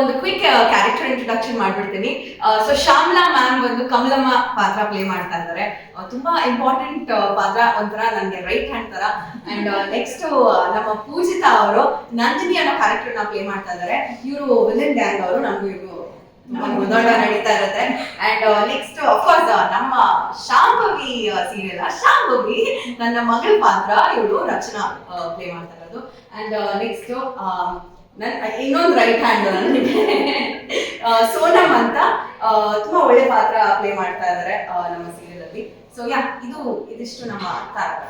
ಒಂದು quick character introduction ಮಾಡ್ಬಿಡ್ತೀನಿ. So Shyamala ma'am ಒಂದು ಕಮಲಮ್ಮ ಪಾತ್ರ ಪ್ಲೇ ಮಾಡ್ತಾ ಇದ್ದಾರೆ. ತುಂಬಾ ಇಂಪಾರ್ಟೆಂಟ್ ಪಾತ್ರ ಒಂಥರ ನನಗೆ ರೈಟ್ ಹ್ಯಾಂಡ್ ತರ ಅಂಡ್ ನೆಕ್ಸ್ಟ್ ನಮ್ಮ ಪೂಜಿತಾ ಅವರು ನಂದಿನಿ ಅನ್ನೋ ಕ್ಯಾರೆಕ್ಟರ್ನ ಪ್ಲೇ ಮಾಡ್ತಾ ಇದ್ದಾರೆ. ಇವರು ವಿಲನ್ ಡ್ಯಾಂಗ್ ಅವರು, ನಮ್ಗೆ ಇವರು ದೊಡ್ಡ ನಡೀತಾ ಇರುತ್ತೆ. ಅಂಡ್ ನೆಕ್ಸ್ಟ್ ಅಫ್ಕೋರ್ಸ್ ನಮ್ಮ ಶಾಂಭವಿ ಸೀರಿಯಲ್ ಶಾಂಭವಿ ನನ್ನ ಮಗಳ ಪಾತ್ರ ಇವರು ರಚನಾ ಪ್ಲೇ ಮಾಡ್ತಾ ಇರೋದು. ಅಂಡ್ ನೆಕ್ಸ್ಟ್ ನನ್ ಇನ್ನೊಂದು ರೈಟ್ ಹ್ಯಾಂಡ್ ನನಗೆ ಸೋನಮ್ ಅಂತ ತುಂಬಾ ಒಳ್ಳೆ ಪಾತ್ರ ಪ್ಲೇ ಮಾಡ್ತಾ ಇದ್ದಾರೆ ನಮ್ಮ ಸೀರಿಯಲ್ ಅಲ್ಲಿ. ಸೊ ಯಾ ಇದು ಇದಿಷ್ಟು ನಮ್ಮ ತಾರಕ.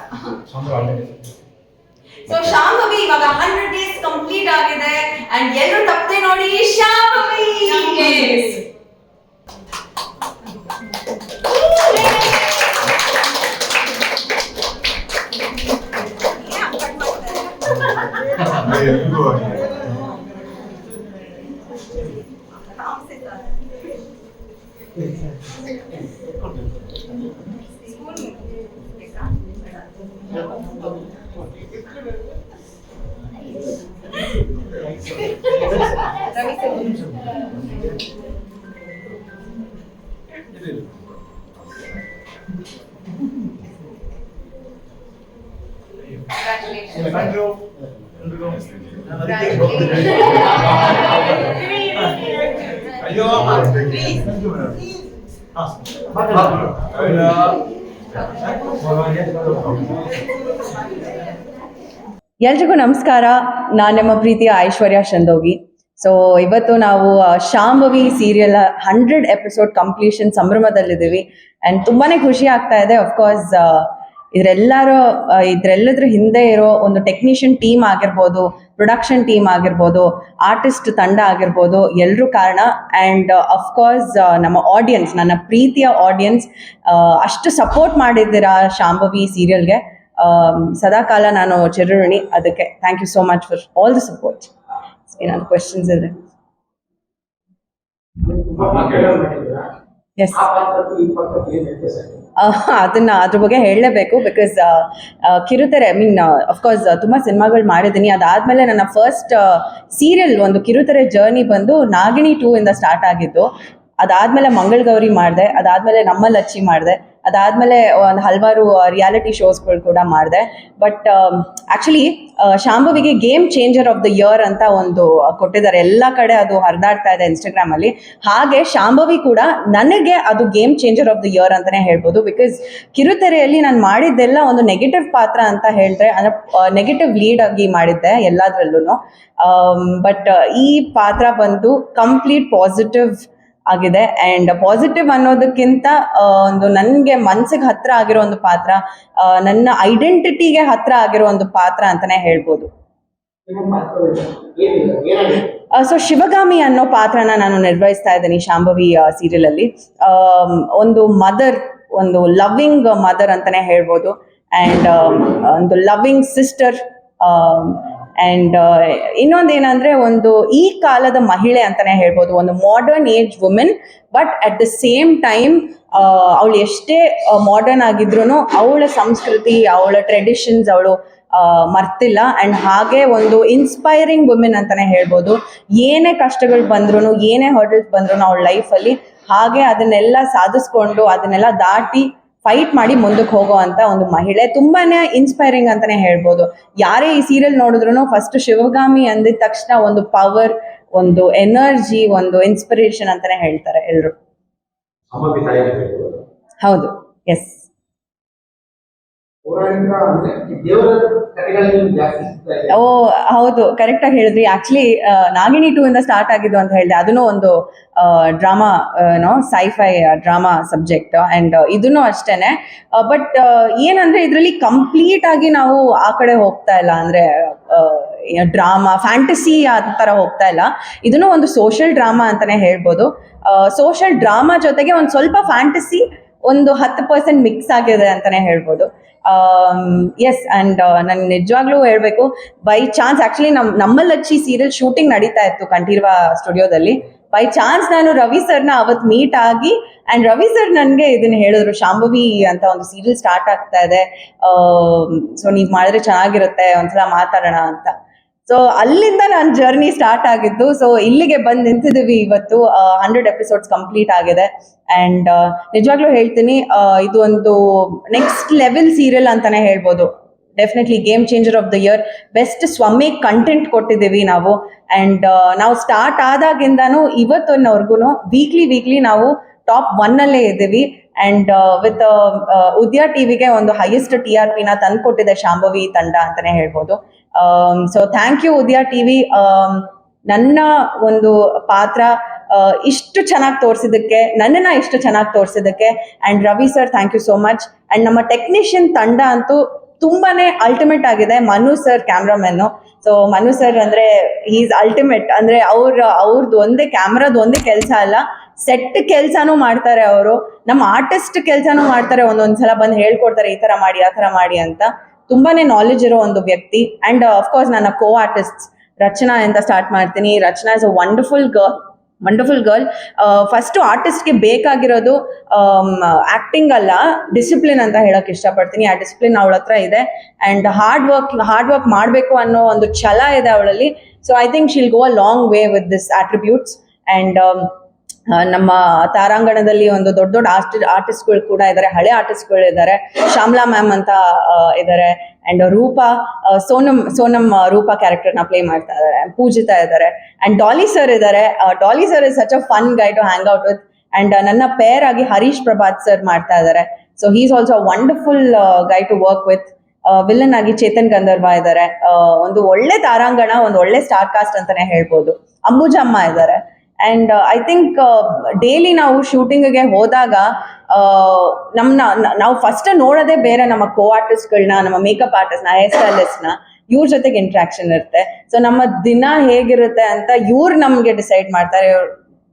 ಸೊ ಶಾಂಭವಿ ಇವಾಗ ಹಂಡ್ರೆಡ್ ಡೇಸ್ ಕಂಪ್ಲೀಟ್ ಆಗಿದೆ ಅಂಡ್ ಎಲ್ಲರೂ ತಪ್ಪದೆ ನೋಡಿ ಶಾಂಭವಿ ಎಲ್ರಿಗೂ ನಮಸ್ಕಾರ. ನಾನು ನಿಮ್ಮ ಪ್ರೀತಿಯ ಐಶ್ವರ್ಯ ಚಂದೋಗಿ ಸೊ ಇವತ್ತು ನಾವು Shambhavi serial hundred episode completion ಸಂಭ್ರಮದಲ್ಲಿದ್ದೀವಿ. And ತುಂಬಾನೇ ಖುಷಿ ಆಗ್ತಾ ಇದೆ ಅಫ್ಕೋರ್ಸ್ ಇದ್ರೆಲ್ಲರ ಇದ್ರೆಲ್ಲದ್ರ ಹಿಂದೆ ಇರೋ ಒಂದು ಟೆಕ್ನಿಷಿಯನ್ ಟೀಮ್ ಆಗಿರ್ಬೋದು ಪ್ರೊಡಕ್ಷನ್ ಟೀಮ್ ಆಗಿರ್ಬೋದು ಆರ್ಟಿಸ್ಟ್ ತಂಡ ಆಗಿರ್ಬೋದು ಎಲ್ಲರೂ ಕಾರಣ. ಆ್ಯಂಡ್ ಅಫ್ಕೋರ್ಸ್ ನಮ್ಮ ಆಡಿಯನ್ಸ್ ನನ್ನ ಪ್ರೀತಿಯ ಆಡಿಯನ್ಸ್ ಅಷ್ಟು ಸಪೋರ್ಟ್ ಮಾಡಿದ್ದೀರಾ ಶಾಂಭವಿ ಸೀರಿಯಲ್ಗೆ ಸದಾಕಾಲ ನಾನು ಚಿರಋಣಿ. ಅದಕ್ಕೆ thank you so much for all the support ಏನಾದ್ರು ಕ್ವೆಶನ್ಸ್ ಇದ್ರೆ. ಎಸ್ ಅದನ್ನ ಅದ್ರ ಬಗ್ಗೆ ಹೇಳಲೇಬೇಕು ಬಿಕಾಸ್ ಕಿರುತೆರೆ ಐ ಮೀನ್ ಅಫ್ಕೋರ್ಸ್ ತುಂಬ ಸಿನಿಮಾಗಳು ಮಾಡಿದ್ದೀನಿ. ಅದಾದ್ಮೇಲೆ ನನ್ನ ಫಸ್ಟ್ ಸೀರಿಯಲ್ ಒಂದು ಕಿರುತೆರೆ ಜರ್ನಿ ಬಂದು ನಾಗಿಣಿ ಟೂ ಇಂದ ಸ್ಟಾರ್ಟ್ ಆಗಿದ್ದು. ಅದಾದ್ಮೇಲೆ ಮಂಗಳಗೌರಿ ಮಾಡಿದೆ, ಅದಾದ್ಮೇಲೆ ನಮ್ಮ ಲಚ್ಚಿ ಮಾಡಿದೆ, ಅದಾದ್ಮೇಲೆ ಒಂದು ಹಲವಾರು ರಿಯಾಲಿಟಿ ಶೋಸ್ಗಳು ಕೂಡ ಮಾಡಿದೆ. But actually ಶಾಂಭವಿಗೆ game changer of the year ಅಂತ ಒಂದು ಕೊಟ್ಟಿದ್ದಾರೆ. ಎಲ್ಲ ಕಡೆ ಅದು ಹರಿದಾಡ್ತಾ ಇದೆ ಇನ್ಸ್ಟಾಗ್ರಾಮ್ ಅಲ್ಲಿ. ಹಾಗೆ ಶಾಂಭವಿ ಕೂಡ ನನಗೆ ಅದು game changer of the year ಅಂತಾನೆ ಹೇಳ್ಬೋದು. ಬಿಕಾಸ್ ಕಿರುತೆರೆಯಲ್ಲಿ ನಾನು ಮಾಡಿದ್ದೆಲ್ಲ ಒಂದು ನೆಗೆಟಿವ್ ಪಾತ್ರ ಅಂತ ಹೇಳಿದ್ರೆ ಅಂದ್ರೆ ನೆಗೆಟಿವ್ ಲೀಡ್ ಆಗಿ ಮಾಡಿದ್ದೆ ಎಲ್ಲದರಲ್ಲೂ ಬಟ್ ಈ ಪಾತ್ರ ಬಂದು ಕಂಪ್ಲೀಟ್ ಪಾಸಿಟಿವ್ ಆಗಿದೆ. ಅಂಡ್ ಪಾಸಿಟಿವ್ ಅನ್ನೋದಕ್ಕಿಂತ ಒಂದು ನನಗೆ ಮನ್ಸಿಗೆ ಹತ್ರ ಆಗಿರೋ ಒಂದು ಪಾತ್ರ ನನ್ನ ಐಡೆಂಟಿಟಿಗೆ ಹತ್ರ ಆಗಿರೋ ಒಂದು ಪಾತ್ರ ಅಂತಾನೆ ಹೇಳ್ಬೋದು. ಸೊ ಶಿವಗಾಮಿ ಅನ್ನೋ ಪಾತ್ರನ ನಾನು ನಿರ್ವಹಿಸ್ತಾ ಇದ್ದೀನಿ ಶಾಂಭವಿ ಸೀರಿಯಲ್ ಅಲ್ಲಿ ಒಂದು ಮದರ್ ಒಂದು ಲವ್ವಿಂಗ್ ಮದರ್ ಅಂತಾನೆ ಹೇಳ್ಬೋದು. ಅಂಡ್ ಒಂದು ಲವ್ವಿಂಗ್ ಸಿಸ್ಟರ್ ಅಂಡ್ ಇನ್ನೊಂದೇನಂದ್ರೆ ಒಂದು ಈ ಕಾಲದ ಮಹಿಳೆ ಅಂತಾನೆ ಹೇಳ್ಬೋದು, ಒಂದು modern age women but at the same time ಅವಳು ಎಷ್ಟೇ ಮಾಡರ್ನ್ ಆಗಿದ್ರು ಅವಳ ಸಂಸ್ಕೃತಿ, ಅವಳ ಟ್ರೆಡಿಷನ್ಸ್ ಅವಳು ಮರ್ತಿಲ್ಲ. ಅಂಡ್ ಹಾಗೆ ಒಂದು ಇನ್ಸ್ಪೈರಿಂಗ್ ವುಮೆನ್ ಅಂತಾನೆ ಹೇಳ್ಬೋದು. ಏನೇ ಕಷ್ಟಗಳು ಬಂದ್ರು ಏನೇ ಹರ್ಡಲ್ಸ್ ಬಂದ್ರು ಅವಳ ಲೈಫಲ್ಲಿ ಹಾಗೆ ಅದನ್ನೆಲ್ಲ ಸಾಧಿಸ್ಕೊಂಡು, ಅದನ್ನೆಲ್ಲ ದಾಟಿ ಫೈಟ್ ಮಾಡಿ ಮುಂದಕ್ಕೆ ಹೋಗೋ ಅಂತ ಒಂದು ಮಹಿಳೆ ತುಂಬಾನೇ ಇನ್ಸ್ಪೈರಿಂಗ್ ಅಂತಾನೆ ಹೇಳ್ಬೋದು. ಯಾರೇ ಈ ಸೀರಿಯಲ್ ನೋಡಿದ್ರು ಫಸ್ಟ್ ಶಿವಗಾಮಿ ಅಂದಿದ ತಕ್ಷಣ ಒಂದು ಪವರ್ ಒಂದು ಎನರ್ಜಿ ಒಂದು ಇನ್ಸ್ಪಿರೇಷನ್ ಅಂತಾನೆ ಹೇಳ್ತಾರೆ ಎಲ್ರು. ಹೌದು. ಎಸ್ ಪೌರಾಣಿಕ ಅಂದ್ರೆ ಈ ದೇವರ ಕಥೆಗಳಲ್ಲಿ ನಿಮ್ಗೆ ಜಾಸ್ತಿ ಸಿಗ್ತಾ ಇದೆ ಓ, ಹೌದು. ಕರೆಕ್ಟ್ ಆಗಿ ಹೇಳಿದ್ರಿ. ಆಕ್ಚುಲಿ ನಾಗಿಣಿ ಟೂ ಇಂದ ಸ್ಟಾರ್ಟ್ ಆಗಿದ್ದು ಅಂತ ಹೇಳಿದೆ. ಅದನ್ನು ಒಂದು ಡ್ರಾಮಾ ಏನೋ ಸೈಫೈ ಡ್ರಾಮಾ ಸಬ್ಜೆಕ್ಟ್ ಅಂಡ್ ಇದನ್ನು ಅಷ್ಟೇನೆ. ಬಟ್ ಏನಂದ್ರೆ ಇದರಲ್ಲಿ ಕಂಪ್ಲೀಟ್ ಆಗಿ ನಾವು ಆ ಕಡೆ ಹೋಗ್ತಾ ಇಲ್ಲ. ಅಂದ್ರೆ ಡ್ರಾಮಾ ಫ್ಯಾಂಟಸಿ ಆ ತರ ಹೋಗ್ತಾ ಇಲ್ಲ. ಇದನ್ನು ಒಂದು ಸೋಷಿಯಲ್ ಡ್ರಾಮಾ ಅಂತಾನೆ ಹೇಳ್ಬೋದು. ಸೋಷಿಯಲ್ ಡ್ರಾಮಾ ಜೊತೆಗೆ ಒಂದು ಸ್ವಲ್ಪ ಫ್ಯಾಂಟಸಿ ಒಂದು ಹತ್ತು ಪರ್ಸೆಂಟ್ ಮಿಕ್ಸ್ ಆಗಿದೆ ಅಂತಾನೆ ಹೇಳ್ಬೋದು. ಎಸ್ ಅಂಡ್ ನಾನು ನಿಜವಾಗ್ಲೂ ಹೇಳ್ಬೇಕು ಬೈ ಚಾನ್ಸ್ ಆಕ್ಚುಲಿ ನಮ್, ನಮ್ಮಲ್ಲಿ ಹಚ್ಚಿ ಸೀರಿಯಲ್ ಶೂಟಿಂಗ್ ನಡೀತಾ ಇತ್ತು ಕಂಠೀರ್ವ ಸ್ಟುಡಿಯೋದಲ್ಲಿ ಬೈ ಚಾನ್ಸ್ ನಾನು ರವಿ ಸರ್ನ ಅವತ್ತು ಮೀಟ್ ಆಗಿ ಅಂಡ್ ರವಿ ಸರ್ ನನಗೆ ಇದನ್ನ ಹೇಳಿದ್ರು, ಶಾಂಭವಿ ಅಂತ ಒಂದು ಸೀರಿಯಲ್ ಸ್ಟಾರ್ಟ್ ಆಗ್ತಾ ಇದೆ. ಸೊ ನೀವು ಮಾಡಿದ್ರೆ ಚೆನ್ನಾಗಿರುತ್ತೆ, ಒಂದ್ಸಲ ಮಾತಾಡೋಣ ಅಂತ. ಸೊ ಅಲ್ಲಿಂದ ನನ್ನ ಜರ್ನಿ ಸ್ಟಾರ್ಟ್ ಆಗಿದ್ದು ಸೊ ಇಲ್ಲಿಗೆ ಬಂದು ನಿಂತಿದ್ದೀವಿ ಇವತ್ತು ಹಂಡ್ರೆಡ್ ಎಪಿಸೋಡ್ಸ್ ಕಂಪ್ಲೀಟ್ ಆಗಿದೆ. ಅಂಡ್ ನಿಜವಾಗ್ಲೂ ಹೇಳ್ತೀನಿ ಇದು ಒಂದು ನೆಕ್ಸ್ಟ್ ಲೆವೆಲ್ ಸೀರಿಯಲ್ ಅಂತಾನೆ ಹೇಳ್ಬೋದು. Definitely game changer of the year best ಸ್ವಮ್ಮಿ content ಕೊಟ್ಟಿದ್ದೀವಿ ನಾವು. ಅಂಡ್ ನಾವು ಸ್ಟಾರ್ಟ್ ಆದಾಗಿಂದನೂ ಇವತ್ತಿನವರೆಗೂ ವೀಕ್ಲಿ ವೀಕ್ಲಿ ನಾವು ಟಾಪ್ ಒನ್ನಲ್ಲೇ ಇದ್ದೀವಿ. ಅಂಡ್ ವಿತ್ ಉದ್ಯಾ ಟಿವಿಗೆ ಒಂದು ಹೈಯೆಸ್ಟ್ ಟಿ ಆರ್ ಪಿನ ತಂದ್ಕೊಟ್ಟಿದೆ ಶಾಂಭವಿ ತಂಡ ಅಂತಾನೆ ಹೇಳ್ಬೋದು. So thank you Udaya TV ನನ್ನ ಒಂದು ಪಾತ್ರ ಇಷ್ಟು ಚೆನ್ನಾಗಿ ತೋರಿಸಿದ್ದಕ್ಕೆ, ನನ್ನನ್ನ ಇಷ್ಟು ಚೆನ್ನಾಗಿ ತೋರಿಸಿದ್ದಕ್ಕೆ and Ravi sir thank you so much and ನಮ್ಮ ಟೆಕ್ನಿಷಿಯನ್ ತಂಡ ಅಂತೂ ತುಂಬಾನೇ ಅಲ್ಟಿಮೇಟ್ ಆಗಿದೆ, ಮನು ಸರ್ ಕ್ಯಾಮ್ರಾಮನ್ನು ಸೊ ಮನು ಸರ್ ಅಂದ್ರೆ ಈಸ್ ಅಲ್ಟಿಮೇಟ್ ಅಂದ್ರೆ ಅವ್ರ ಅವ್ರದ್ದು ಒಂದೇ ಕ್ಯಾಮ್ರಾದ ಒಂದೇ ಕೆಲಸ ಅಲ್ಲ ಸೆಟ್ ಕೆಲಸನೂ ಮಾಡ್ತಾರೆ ಅವರು. ನಮ್ಮ ಆರ್ಟಿಸ್ಟ್ ಕೆಲಸನೂ ಮಾಡ್ತಾರೆ, ಒಂದೊಂದ್ಸಲ ಬಂದು ಹೇಳ್ಕೊಡ್ತಾರೆ, ಈ ತರ ಮಾಡಿ, ಆ ತರ ಮಾಡಿ ಅಂತ. ತುಂಬಾನೇ ನಾಲೆಜ್ ಇರೋ ಒಂದು ವ್ಯಕ್ತಿ. ಅಂಡ್ ಅಫ್ಕೋರ್ಸ್ ನನ್ನ ಕೋ ಆರ್ಟಿಸ್ಟ್ ರಚನಾ ಅಂತ ಸ್ಟಾರ್ಟ್ ಮಾಡ್ತೀನಿ. Rachana is a wonderful girl wonderful girl first ಆರ್ಟಿಸ್ಟ್ಗೆ ಬೇಕಾಗಿರೋದು ಆಕ್ಟಿಂಗ್ ಅಲ್ಲ ಡಿಸಿಪ್ಲಿನ್ ಅಂತ ಹೇಳಕ್ ಇಷ್ಟಪಡ್ತೀನಿ. ಆ ಡಿಸಿಪ್ಲಿನ್ ಅವಳ ಹತ್ರ ಇದೆ. And hard work hard work ಮಾಡಬೇಕು ಅನ್ನೋ ಒಂದು ಛಲ ಇದೆ ಅವಳಲ್ಲಿ. So I think she'll go a long way with this attributes and ನಮ್ಮ ತಾರಾಂಗಣದಲ್ಲಿ ಒಂದು ದೊಡ್ಡ ದೊಡ್ಡ ಆರ್ಟಿ, ಆರ್ಟಿಸ್ಟ್ಗಳು ಕೂಡ ಇದ್ದಾರೆ ಹಳೆ ಆರ್ಟಿಸ್ಟ್ಗಳು ಇದ್ದಾರೆ ಶ್ಯಾಮ್ಲಾ ಮ್ಯಾಮ್ ಅಂತ ಇದ್ದಾರೆ ಅಂಡ್ ರೂಪಾ ಸೋನಮ್ ಸೋನಮ್ ರೂಪಾ ರೂಪಾ ಕ್ಯಾರೆಕ್ಟರ್ನ ಪ್ಲೇ ಮಾಡ್ತಾ ಇದ್ದಾರೆ ಪೂಜಿತಾ ಇದ್ದಾರೆ ಅಂಡ್ ಡಾಲಿ ಸರ್ ಇದ್ದಾರೆ Dolly sir is such a fun guy to hang out with and ನನ್ನ ಪೇರ್ ಆಗಿ ಹರೀಶ್ ಪ್ರಭಾತ್ ಸರ್ ಮಾಡ್ತಾ ಇದ್ದಾರೆ so he's also wonderful guy to work with villain ಆಗಿ ಚೇತನ್ ಗಂಧರ್ವ ಇದ್ದಾರೆ ಒಂದು ಒಳ್ಳೆ ತಾರಾಂಗಣ, ಒಂದು ಒಳ್ಳೆ ಸ್ಟಾರ್ ಕಾಸ್ಟ್ ಅಂತಾನೆ ಹೇಳ್ಬೋದು. ಅಂಬುಜಮ್ಮ ಇದ್ದಾರೆ ಅಂಡ್ ಐ ಥಿಂಕ್ ಡೈಲಿ ನಾವು ಶೂಟಿಂಗ್ಗೆ ಹೋದಾಗ ನಮ್ಮನ್ನ ನಾವು ಫಸ್ಟ್ ನೋಡೋದೇ ಬೇರೆ ನಮ್ಮ ಕೋ ಆರ್ಟಿಸ್ಟ್ಗಳನ್ನ ನಮ್ಮ ಮೇಕಪ್ ಆರ್ಟಿಸ್ಟ್ನ ಹೇರ್ ಸ್ಟೈಲಿಸ್ಟ್ನ ಇವ್ರ ಜೊತೆಗೆ ಇಂಟ್ರಾಕ್ಷನ್ ಇರುತ್ತೆ. ಸೊ ನಮ್ಮ ದಿನ ಹೇಗಿರುತ್ತೆ ಅಂತ ಇವ್ರು ನಮಗೆ ಡಿಸೈಡ್ ಮಾಡ್ತಾರೆ.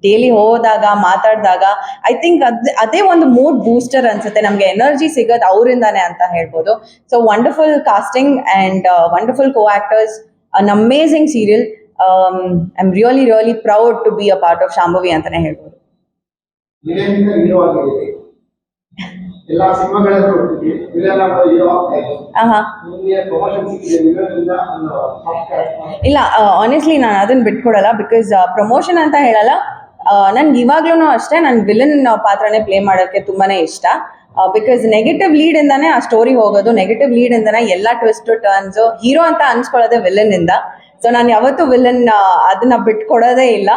ಡೈಲಿ ಹೋದಾಗ, ಮಾತಾಡಿದಾಗ ಐ ಥಿಂಕ್ ಅದ್, ಅದೇ ಒಂದು ಮೂಡ್ ಬೂಸ್ಟರ್ ಅನ್ಸುತ್ತೆ. ನಮಗೆ ಎನರ್ಜಿ ಸಿಗೋದು ಅವರಿಂದಾನೆ ಅಂತ ಹೇಳ್ಬೋದು. So wonderful casting and wonderful co actors an amazing serial I am really really proud to be a part of Shambhavi ಅಂತಾನೆ ಹೇಳ್ಬೋದು. ಇಲ್ಲ ಆನೆಸ್ಟ್ಲಿ ನಾನು ಅದನ್ನ ಬಿಟ್ಕೊಡಲ್ಲ ಬಿಕಾಸ್ ಪ್ರಮೋಷನ್ ಅಂತ ಹೇಳಲ್ಲ. ನನ್ಗೆ ಇವಾಗ್ಲೂ ಅಷ್ಟೇ ನನ್ ವಿಲನ್ ಪಾತ್ರನೇ ಪ್ಲೇ ಮಾಡೋಕ್ಕೆ ತುಂಬಾನೇ ಇಷ್ಟ. ಬಿಕಾಸ್ ನೆಗೆಟಿವ್ ಲೀಡ್ ಇಂದಾನೆ ಆ ಸ್ಟೋರಿ ಹೋಗೋದು ನೆಗೆಟಿವ್ ಲೀಡ್ ಇಂದಾನೆ ಎಲ್ಲ ಟ್ವಿಸ್ಟ್ ಟರ್ನ್ಸ್ ಹೀರೋ ಅಂತ ಅನ್ಸ್ಕೊಳ್ಳೋದೇ ವಿಲನ್ ಇಂದ. ಸೊ ನಾನು ಯಾವತ್ತೂ ವಿಲನ್ ಅದನ್ನ ಬಿಟ್ಕೊಡೋದೇ ಇಲ್ಲ.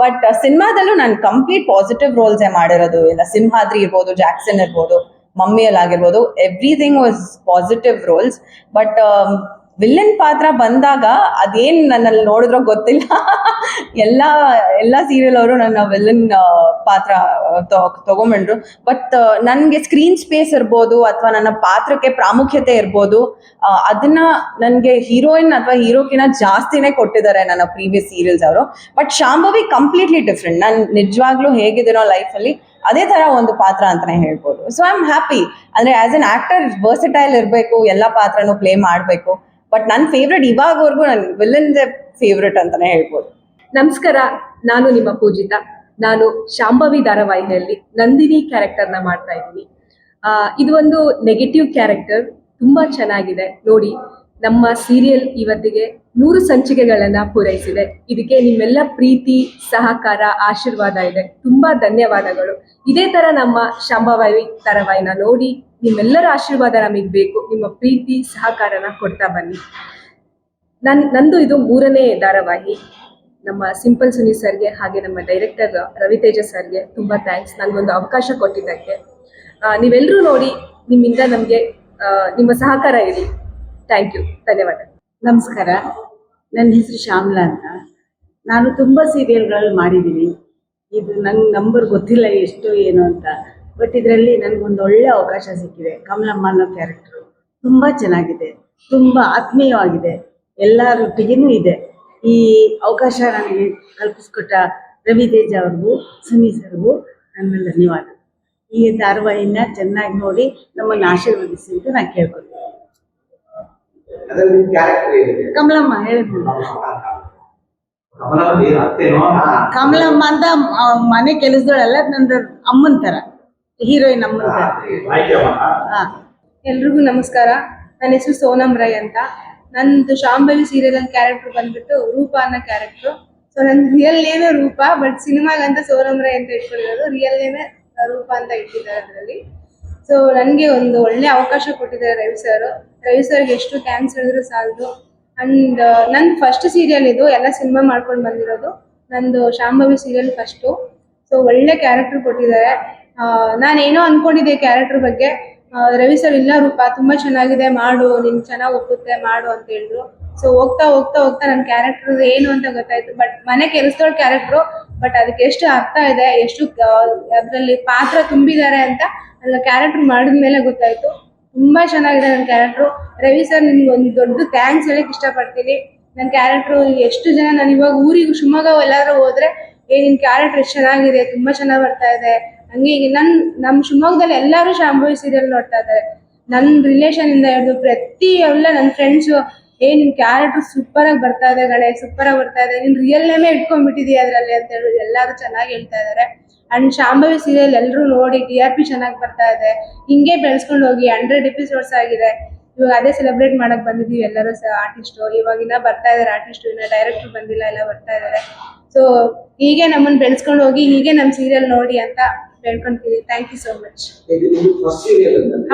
ಬಟ್ ಸಿನಿಮಾದಲ್ಲೂ ನಾನು ಕಂಪ್ಲೀಟ್ ಪಾಸಿಟಿವ್ ರೋಲ್ಸೇ ಮಾಡಿರೋದು. ಇಲ್ಲ, ಸಿಂಹಾದ್ರಿ ಇರ್ಬೋದು, ಜಾಕ್ಸನ್ ಇರ್ಬೋದು ಮಮ್ಮಿಯಲ್ಲಿ ಆಗಿರ್ಬೋದು everything was positive roles but villain ಪಾತ್ರ ಬಂದಾಗ ಅದೇನ್ ನನ್ನಲ್ಲಿ ನೋಡಿದ್ರೋ ಗೊತ್ತಿಲ್ಲ. ಎಲ್ಲ ಎಲ್ಲ ಸೀರಿಯಲ್ ಅವರು ನನ್ನ ವಿಲ್ಲನ್ ಪಾತ್ರ ತಗೊಂಡ್ಬಂದ್ರು. ಬಟ್ ನನಗೆ ಸ್ಕ್ರೀನ್ ಸ್ಪೇಸ್ ಇರ್ಬೋದು ಅಥವಾ ನನ್ನ ಪಾತ್ರಕ್ಕೆ ಪ್ರಾಮುಖ್ಯತೆ ಇರ್ಬೋದು ಅದನ್ನ ನನಗೆ ಹೀರೋಯಿನ್ ಅಥವಾ ಹೀರೋಕಿನ ಜಾಸ್ತಿನೇ ಕೊಟ್ಟಿದ್ದಾರೆ ನನ್ನ ಪ್ರೀವಿಯಸ್ ಸೀರಿಯಲ್ಸ್ ಅವರು. ಬಟ್ ಶಾಂಭವಿ ಕಂಪ್ಲೀಟ್ಲಿ ಡಿಫ್ರೆಂಟ್ ನಾನು ನಿಜವಾಗ್ಲೂ ಲೈಫ್ ಅಲ್ಲಿ ಅದೇ ತರ ಒಂದು ಪಾತ್ರ ಅಂತಾನೆ ಹೇಳ್ಬೋದು. ಸೊ ಐ ಆಮ್ ಹ್ಯಾಪಿ ಅಂದ್ರೆ ಆಸ್ ಅನ್ ಆಕ್ಟರ್ ವರ್ಸಟೈಲ್ ಇರಬೇಕು, ಎಲ್ಲ ಪಾತ್ರನೂ ಪ್ಲೇ ಮಾಡಬೇಕು. ಬಟ್ ನನ್ನ ಫೇವ್ರೆಟ್ ಇವಾಗವರೆಗೂ ನನ್ ವಿಲನ್ ಫೇವ್ರೆಟ್ ಅಂತಾನೆ ಹೇಳ್ಬೋದು. ನಮಸ್ಕಾರ, ನಾನು ನಿಮ್ಮ ಪೂಜಿತಾ. ನಾನು ಶಾಂಭವಿ ಧಾರಾವಾಹಿಯಲ್ಲಿ ನಂದಿನಿ ಕ್ಯಾರೆಕ್ಟರ್ನ ಮಾಡ್ತಾ ಇದ್ದೀನಿ. ಇದು ಒಂದು ನೆಗೆಟಿವ್ ಕ್ಯಾರೆಕ್ಟರ್ ತುಂಬಾ ಚೆನ್ನಾಗಿದೆ. ನೋಡಿ ನಮ್ಮ ಸೀರಿಯಲ್ ಇವತ್ತಿಗೆ ನೂರು ಸಂಚಿಕೆಗಳನ್ನ ಪೂರೈಸಿದೆ. ಇದಕ್ಕೆ ನಿಮ್ಮೆಲ್ಲ ಪ್ರೀತಿ, ಸಹಕಾರ, ಆಶೀರ್ವಾದ ಇದೆ. ತುಂಬಾ ಧನ್ಯವಾದಗಳು. ಇದೇ ತರ ನಮ್ಮ ಶಾಂಭವಿ ತರವಾಯಿನ ನೋಡಿ ನಿಮ್ಮೆಲ್ಲರ ಆಶೀರ್ವಾದ ನಮಗೆ ಬೇಕು. ನಿಮ್ಮ ಪ್ರೀತಿ, ಸಹಕಾರನ ಕೊಡ್ತಾ ಬನ್ನಿ. ನನ್, ನಂದು ಇದು ಮೂರನೇ ಧಾರಾವಾಹಿ. ನಮ್ಮ ಸಿಂಪಲ್ ಸುನಿ ಸರ್ಗೆ ಹಾಗೆ ನಮ್ಮ ಡೈರೆಕ್ಟರ್ ರವಿತೇಜ ಸರ್ಗೆ ತುಂಬಾ ಥ್ಯಾಂಕ್ಸ್ ನನಗೊಂದು ಅವಕಾಶ ಕೊಟ್ಟಿದ್ದಕ್ಕೆ. ನೀವೆಲ್ಲರೂ ನೋಡಿ ನಿಮ್ಮಿಂದ ನಮಗೆ ನಿಮ್ಮ ಸಹಕಾರ ಇರಲಿ ಥ್ಯಾಂಕ್ ಯು ಧನ್ಯವಾದ. ನಮಸ್ಕಾರ. ನನ್ನ ಹೆಸರು ಶ್ಯಾಮ್ಲಾ ಅಂತ. ನಾನು ತುಂಬ ಸೀರಿಯಲ್ಗಳಲ್ಲಿ ಮಾಡಿದ್ದೀನಿ. ಇದು ನಂಗೆ ನಂಬರ್ ಗೊತ್ತಿಲ್ಲ ಎಷ್ಟು ಏನು ಅಂತ. ಬಟ್ ಇದರಲ್ಲಿ ನನಗೊಂದು ಒಳ್ಳೆ ಅವಕಾಶ ಸಿಕ್ಕಿದೆ. ಕಮಲಮ್ಮ ಅನ್ನೋ ಕ್ಯಾರೆಕ್ಟ್ರು ತುಂಬ ಚೆನ್ನಾಗಿದೆ. ತುಂಬ ಆತ್ಮೀಯವಾಗಿದೆ. ಎಲ್ಲರೊಟ್ಟಿಗೆನೂ ಇದೆ. ಈ ಅವಕಾಶ ನನಗೆ ಕಲ್ಪಿಸ್ಕೊಟ್ಟ ರವಿ ತೇಜ ಅವ್ರಿಗೂ ಸುನಿ ಸರ್ಗೂ ನನ್ನ ಧನ್ಯವಾದ. ಈ ಧಾರಾವಾಹಿನ ಚೆನ್ನಾಗಿ ನೋಡಿ ನಮ್ಮನ್ನು ಆಶೀರ್ವದಿಸಿ ಅಂತ ನಾನು ಕೇಳ್ಕೊತೀನಿ ಅದ್ರಲ್ಲಿ ಕ್ಯಾರೆಕ್ಟರ್ ಏನಿದೆ? ಕಮಲಮ್ಮ ಹೇಳಿದ್ರು ಕಮಲ ಏನು ಅತ್ತೇನೋ? ಕಮಲಮ್ಮ ಅಂತ ಮನೆ ಕೆಲಸದೊಳಲ್ಲ ನಂದು ಅಮ್ಮನ ತರ ಹೀರೋಯಿನ್ ಅಮ್ಮನ ತರ. ಎಲ್ರಿಗೂ ನಮಸ್ಕಾರ. ನನ್ನ ಹೆಸರು ಸೋನಮ್ ರೈ ಅಂತ. ನಂದು ಶಾಂಭವಿ ಸೀರಿಯಲ್ ಅಂತ ಕ್ಯಾರೆಕ್ಟರ್ ಬಂದ್ಬಿಟ್ಟು ರೂಪ ಅನ್ನೋ ಕ್ಯಾರೆಕ್ಟರ್ ಸೊ ನನ್ ರಿಯಲ್ ನೇಮೇ ರೂಪ ಬಟ್ ಸಿನಿಮಾಗಂತ ಸೋರಮ್ರೆ ಅಂತ ಇಟ್ಕೊಂಡಿರೋದು. ರಿಯಲ್ ನೇಮೇ ರೂಪ ಅಂತ ಇಟ್ಟಿದ್ದಾರೆ ಅದರಲ್ಲಿ. ಸೊ ನನಗೆ ಒಂದು ಒಳ್ಳೆ ಅವಕಾಶ ಕೊಟ್ಟಿದ್ದಾರೆ ರವಿ ಸರ್ ರವಿ ಸರ್ಗೆ ಎಷ್ಟು ಥ್ಯಾಂಕ್ಸ್ ಹೇಳಿದ್ರು ಸಾಲದು. ಅಂಡ್ ನಂದು ಫಸ್ಟ್ ಸೀರಿಯಲ್ ಇದು, ಎಲ್ಲ ಸಿನಿಮಾ ಮಾಡ್ಕೊಂಡು ಬಂದಿರೋದು. ನಂದು ಶಾಂಭವಿ ಸೀರಿಯಲ್ ಫಸ್ಟು ಸೊ ಒಳ್ಳೆ ಕ್ಯಾರೆಕ್ಟರ್ ಕೊಟ್ಟಿದ್ದಾರೆ. ನಾನೇನೋ ಅನ್ಕೊಂಡಿದ್ದೆ ಕ್ಯಾರೆಕ್ಟರ್ ಬಗ್ಗೆ. ರವಿ ಸರ್ ಇಲ್ಲ ರೂಪ, ತುಂಬಾ ಚೆನ್ನಾಗಿದೆ, ಮಾಡು, ನಿನ್ ಚೆನ್ನಾಗಿ ಒಪ್ಪುತ್ತೆ, ಮಾಡು ಅಂತ ಹೇಳಿದ್ರು. ಸೊ ಹೋಗ್ತಾ ಹೋಗ್ತಾ ಹೋಗ್ತಾ ನನ್ನ ಕ್ಯಾರೆಕ್ಟರ್ ಏನು ಅಂತ ಗೊತ್ತಾಯ್ತು. ಬಟ್ ಮನೆ ಕೆಲಸದವ್ರ ಕ್ಯಾರೆಕ್ಟ್ರು ಬಟ್ ಅದಕ್ಕೆ ಎಷ್ಟು ಅರ್ಥ ಇದೆ, ಎಷ್ಟು ಅದರಲ್ಲಿ ಪಾತ್ರ ತುಂಬಿದ್ದಾರೆ ಅಂತ ಕ್ಯಾರೆಕ್ಟರ್ ಮಾಡಿದ್ಮೇಲೆ ಗೊತ್ತಾಯ್ತು. ತುಂಬಾ ಚೆನ್ನಾಗಿದೆ ನನ್ನ ಕ್ಯಾರೆಕ್ಟ್ರು ರವಿ ಸರ್ ನಿಮ್ಗೆ ಒಂದು ದೊಡ್ಡ ಥ್ಯಾಂಕ್ಸ್ ಹೇಳಕ್ ಇಷ್ಟಪಡ್ತೀನಿ. ನನ್ನ ಕ್ಯಾರೆಕ್ಟ್ರು ಎಷ್ಟು ಜನ ನಾನು ಇವಾಗ ಊರಿಗೆ ಶಿವಮೊಗ್ಗ ಎಲ್ಲಾದ್ರೂ ಹೋದ್ರೆ, ಏ, ನಿನ್ ಕ್ಯಾರೆಕ್ಟರ್ ಎಷ್ಟು ಚೆನ್ನಾಗಿದೆ, ತುಂಬಾ ಚೆನ್ನಾಗಿ ಬರ್ತಾ ಇದೆ. ಹಂಗೆ ಹೀಗೆ ನನ್, ನಮ್ ಶಿವಮೊಗ್ಗದಲ್ಲಿ ಎಲ್ಲರೂ ಶಾಂಭವಿ ಸೀರಿಯಲ್ ನೋಡ್ತಾ ಇದ್ದಾರೆ. ನನ್ನ ರಿಲೇಷನ್ ಇಂದ ಹಿಡಿದು ಪ್ರತಿ ಎಲ್ಲ ನನ್ನ ಫ್ರೆಂಡ್ಸ್ ಏ, ನಿನ್ ಕ್ಯಾರೆಕ್ಟರ್ ಸೂಪರ್ ಆಗಿ ಬರ್ತಾ ಇದೆ ಗಣೇ ಸೂಪರ್ ಆಗಿ ಬರ್ತಾ ಇದೆ. ನೀನ್ ರಿಯಲ್ ನೇಮೇ ಇಟ್ಕೊಂಡ್ಬಿಟ್ಟಿದೀಯ ಅದ್ರಲ್ಲಿ ಅಂತ ಹೇಳಿ ಎಲ್ಲಾರು ಚೆನ್ನಾಗಿ ಹೇಳ್ತಾ ಇದಾರೆ. ಅಂಡ್ ಶಾಂಭವಿ ಸೀರಿಯಲ್ ಎಲ್ಲರೂ ನೋಡಿ ಟಿ ಆರ್ ಪಿ ಚೆನ್ನಾಗಿ ಬರ್ತಾ ಇದೆ. ಹಿಂಗೆ ಬೆಳೆಸ್ಕೊಂಡು ಹೋಗಿ ಹಂಡ್ರೆಡ್ ಎಪಿಸೋಡ್ಸ್ ಆಗಿದೆ. ಇವಾಗ ಅದೇ ಸೆಲೆಬ್ರೇಟ್ ಮಾಡಕ್ ಬಂದಿದೀವಿ ಎಲ್ಲರೂ ಆರ್ಟಿಸ್ಟ್ ಇವಾಗ ಇನ್ನ ಬರ್ತಾ ಇದಾರೆ ಆರ್ಟಿಸ್ಟ್ ಇನ್ನ ಡೈರೆಕ್ಟರ್ ಬಂದಿಲ್ಲ, ಎಲ್ಲ ಬರ್ತಾ ಇದಾರೆ. ಸೊ ಹೀಗೆ ನಮ್ಮನ್ನ ಬೆಳೆಸ್ಕೊಂಡು ಹೋಗಿ ಹೀಗೆ ನಮ್ ಸೀರಿಯಲ್ ನೋಡಿ ಅಂತ ಬೇಡ್ಕೊಂತೀವಿ ಥ್ಯಾಂಕ್ ಯು ಸೋ ಮಚ್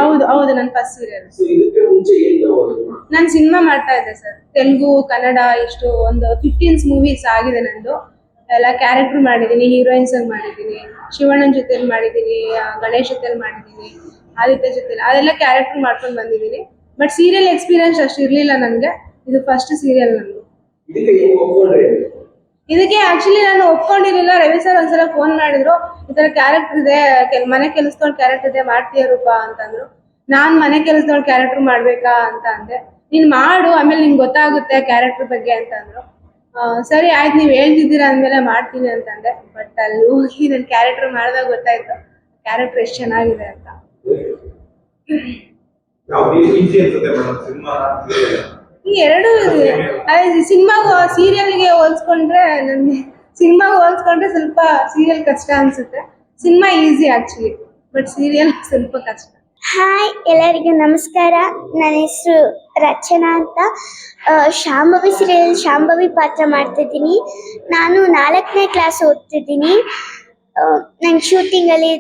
ಹೌದು ಹೌದು ನನ್ನ ಫಸ್ಟ್ ಸೀರಿಯಲ್ ನಾನು ಸಿನಿಮಾ ಮಾಡ್ತಾ ಇದ್ದೆ ಸರ್ ತೆಲುಗು ಕನ್ನಡ ಇಷ್ಟು ಒಂದು ಫಿಫ್ಟೀನ್ಸ್ ಮೂವೀಸ್ ಆಗಿದೆ ನಂದು. ಎಲ್ಲ ಕ್ಯಾರೆಕ್ಟರ್ ಮಾಡಿದ್ದೀನಿ ಹೀರೋಯಿನ್ಸ್ ಅಲ್ಲಿ ಮಾಡಿದ್ದೀನಿ. ಶಿವಣ್ಣನ ಜೊತೆಲಿ ಮಾಡಿದ್ದೀನಿ ಗಣೇಶ್ ಜೊತೆಲಿ ಮಾಡಿದ್ದೀನಿ ಆದಿತ್ಯ ಜೊತೆಲಿ ಅದೆಲ್ಲ ಕ್ಯಾರೆಕ್ಟರ್ ಮಾಡ್ಕೊಂಡು ಬಂದಿದ್ದೀನಿ. ಬಟ್ ಸೀರಿಯಲ್ ಎಕ್ಸ್ಪೀರಿಯನ್ಸ್ ಅಷ್ಟು ಇರಲಿಲ್ಲ ನನಗೆ. ಇದು ಫಸ್ಟ್ ಸೀರಿಯಲ್ ನಂದು. ಇದಕ್ಕೆ ಆಕ್ಚುಲಿ ನಾನು ಒಪ್ಕೊಂಡಿರ್ಲಿಲ್ಲ. ರವಿ ಸರ್ ಒಂದ್ಸಲ ಫೋನ್ ಮಾಡಿದ್ರು. ಈ ತರ ಕ್ಯಾರೆಕ್ಟರ್ ಇದೆ ಮನೆ ಕೆಲಸದೊಂದು ಕ್ಯಾರೆಕ್ಟರ್ ಇದೆ, ಮಾಡ್ತೀಯ ರೂಪ ಅಂತಂದ್ರು. ನಾನ್ ಮನೆ ಕೆಲಸದೊಂದು ಕ್ಯಾರೆಕ್ಟರ್ ಮಾಡ್ಬೇಕಾ ಅಂತ ಅಂದೆ. ನೀನ್ ಮಾಡು, ಆಮೇಲೆ ನಿಂಗೆ ಗೊತ್ತಾಗುತ್ತೆ ಕ್ಯಾರೆಕ್ಟರ್ ಬಗ್ಗೆ ಅಂತಂದ್ರು. ಸರಿ ಆಯ್ತು, ನೀವ್ ಹೇಳ್ತಿದ್ದೀರಾ ಅಂದ್ಮೇಲೆ ಮಾಡ್ತೀನಿ ಅಂತಂದೆ ಬಟ್ ಅಲ್ಲಿ ಹೋಗಿ ನನ್ ಕ್ಯಾರೆಕ್ಟರ್ ಮಾಡಿದಾಗ ಗೊತ್ತಾಯ್ತು ಕ್ಯಾರೆಕ್ಟರ್ ಎಷ್ಟು ಚೆನ್ನಾಗಿದೆ ಅಂತ. ಯಾವ ರೀತಿ ಅನ್ಸುತ್ತೆ ಮೇಡಮ್ ಸಿನಿಮಾ ಈ ಎರಡು ಸೀರಿಯಲ್ ಸೀರಿಯಲ್ಗೆ ಹೋಲ್ಸ್ಕೊಂಡ್ರೆ ನನಗೆ ಸಿನಿಮಾಗೆ ಹೋಲ್ಸ್ಕೊಂಡ್ರೆ ಸ್ವಲ್ಪ ಸೀರಿಯಲ್ ಕಷ್ಟ ಅನ್ಸುತ್ತೆ. Cinema easy actually, but serial ಸ್ವಲ್ಪ ಕಷ್ಟ. ಹಾಯ್, ಎಲ್ಲರಿಗೂ ನಮಸ್ಕಾರ. ನನ್ನ ಹೆಸರು ರಚನಾ ಅಂತ. ಶಾಂಭವಿ ಸೀರಿಯಲ್ ಶಾಂಭವಿ ಪಾತ್ರ ಮಾಡ್ತಿದ್ದೀನಿ. ನಾನು ನಾಲ್ಕನೇ ಕ್ಲಾಸ್ ಓದ್ತಿದ್ದೀನಿ. ನನ್ನ ಶೂಟಿಂಗಲ್ಲಿ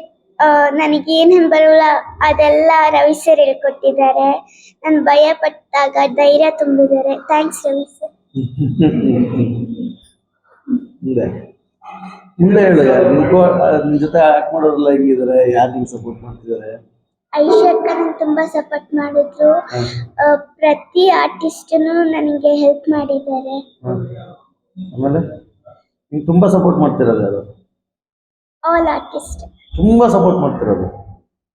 ನನಗೇನೇನು ಬರೋಲ್ಲ ಅದೆಲ್ಲ ರವಿ ಸರ್ ಹೇಳ್ಕೊಟ್ಟಿದ್ದಾರೆ. ನಾನು ಭಯ ಪಟ್ಟಾಗ ಧೈರ್ಯ ತುಂಬಿದ್ದಾರೆ. ಥ್ಯಾಂಕ್ಸ್ ರವಿ ಸರ್ ಮುಂದೆ. ಹೇಳು ಜೊತೆ ಆಕ್ಟ್ ಮಾಡೋರೆಲ್ಲ ಹೆಂಗಿದ್ದಾರೆ? ಯಾರು ಸಪೋರ್ಟ್ ಮಾಡ್ತಿದ್ದಾರೆ? ಐಶ್ವರ್ಕ ನಂಗೆ ತುಂಬ ಸಪೋರ್ಟ್ ಮಾಡಿದ್ರು. ಪ್ರತಿ ಆರ್ಟಿಸ್ಟನು ನನಗೆ ಹೆಲ್ಪ್ ಮಾಡಿದ್ದಾರೆ. ಆಮೇಲೆ? ನಿಂಗೆ ತುಂಬಾ ಸಪೋರ್ಟ್ ಮಾಡ್ತಿರೋದು ಯಾರು? ಆಲ್ ಆರ್ಟಿಸ್ಟ್ ತುಂಬಾ ಸಪೋರ್ಟ್ ಮಾಡ್ತಿರೋದು.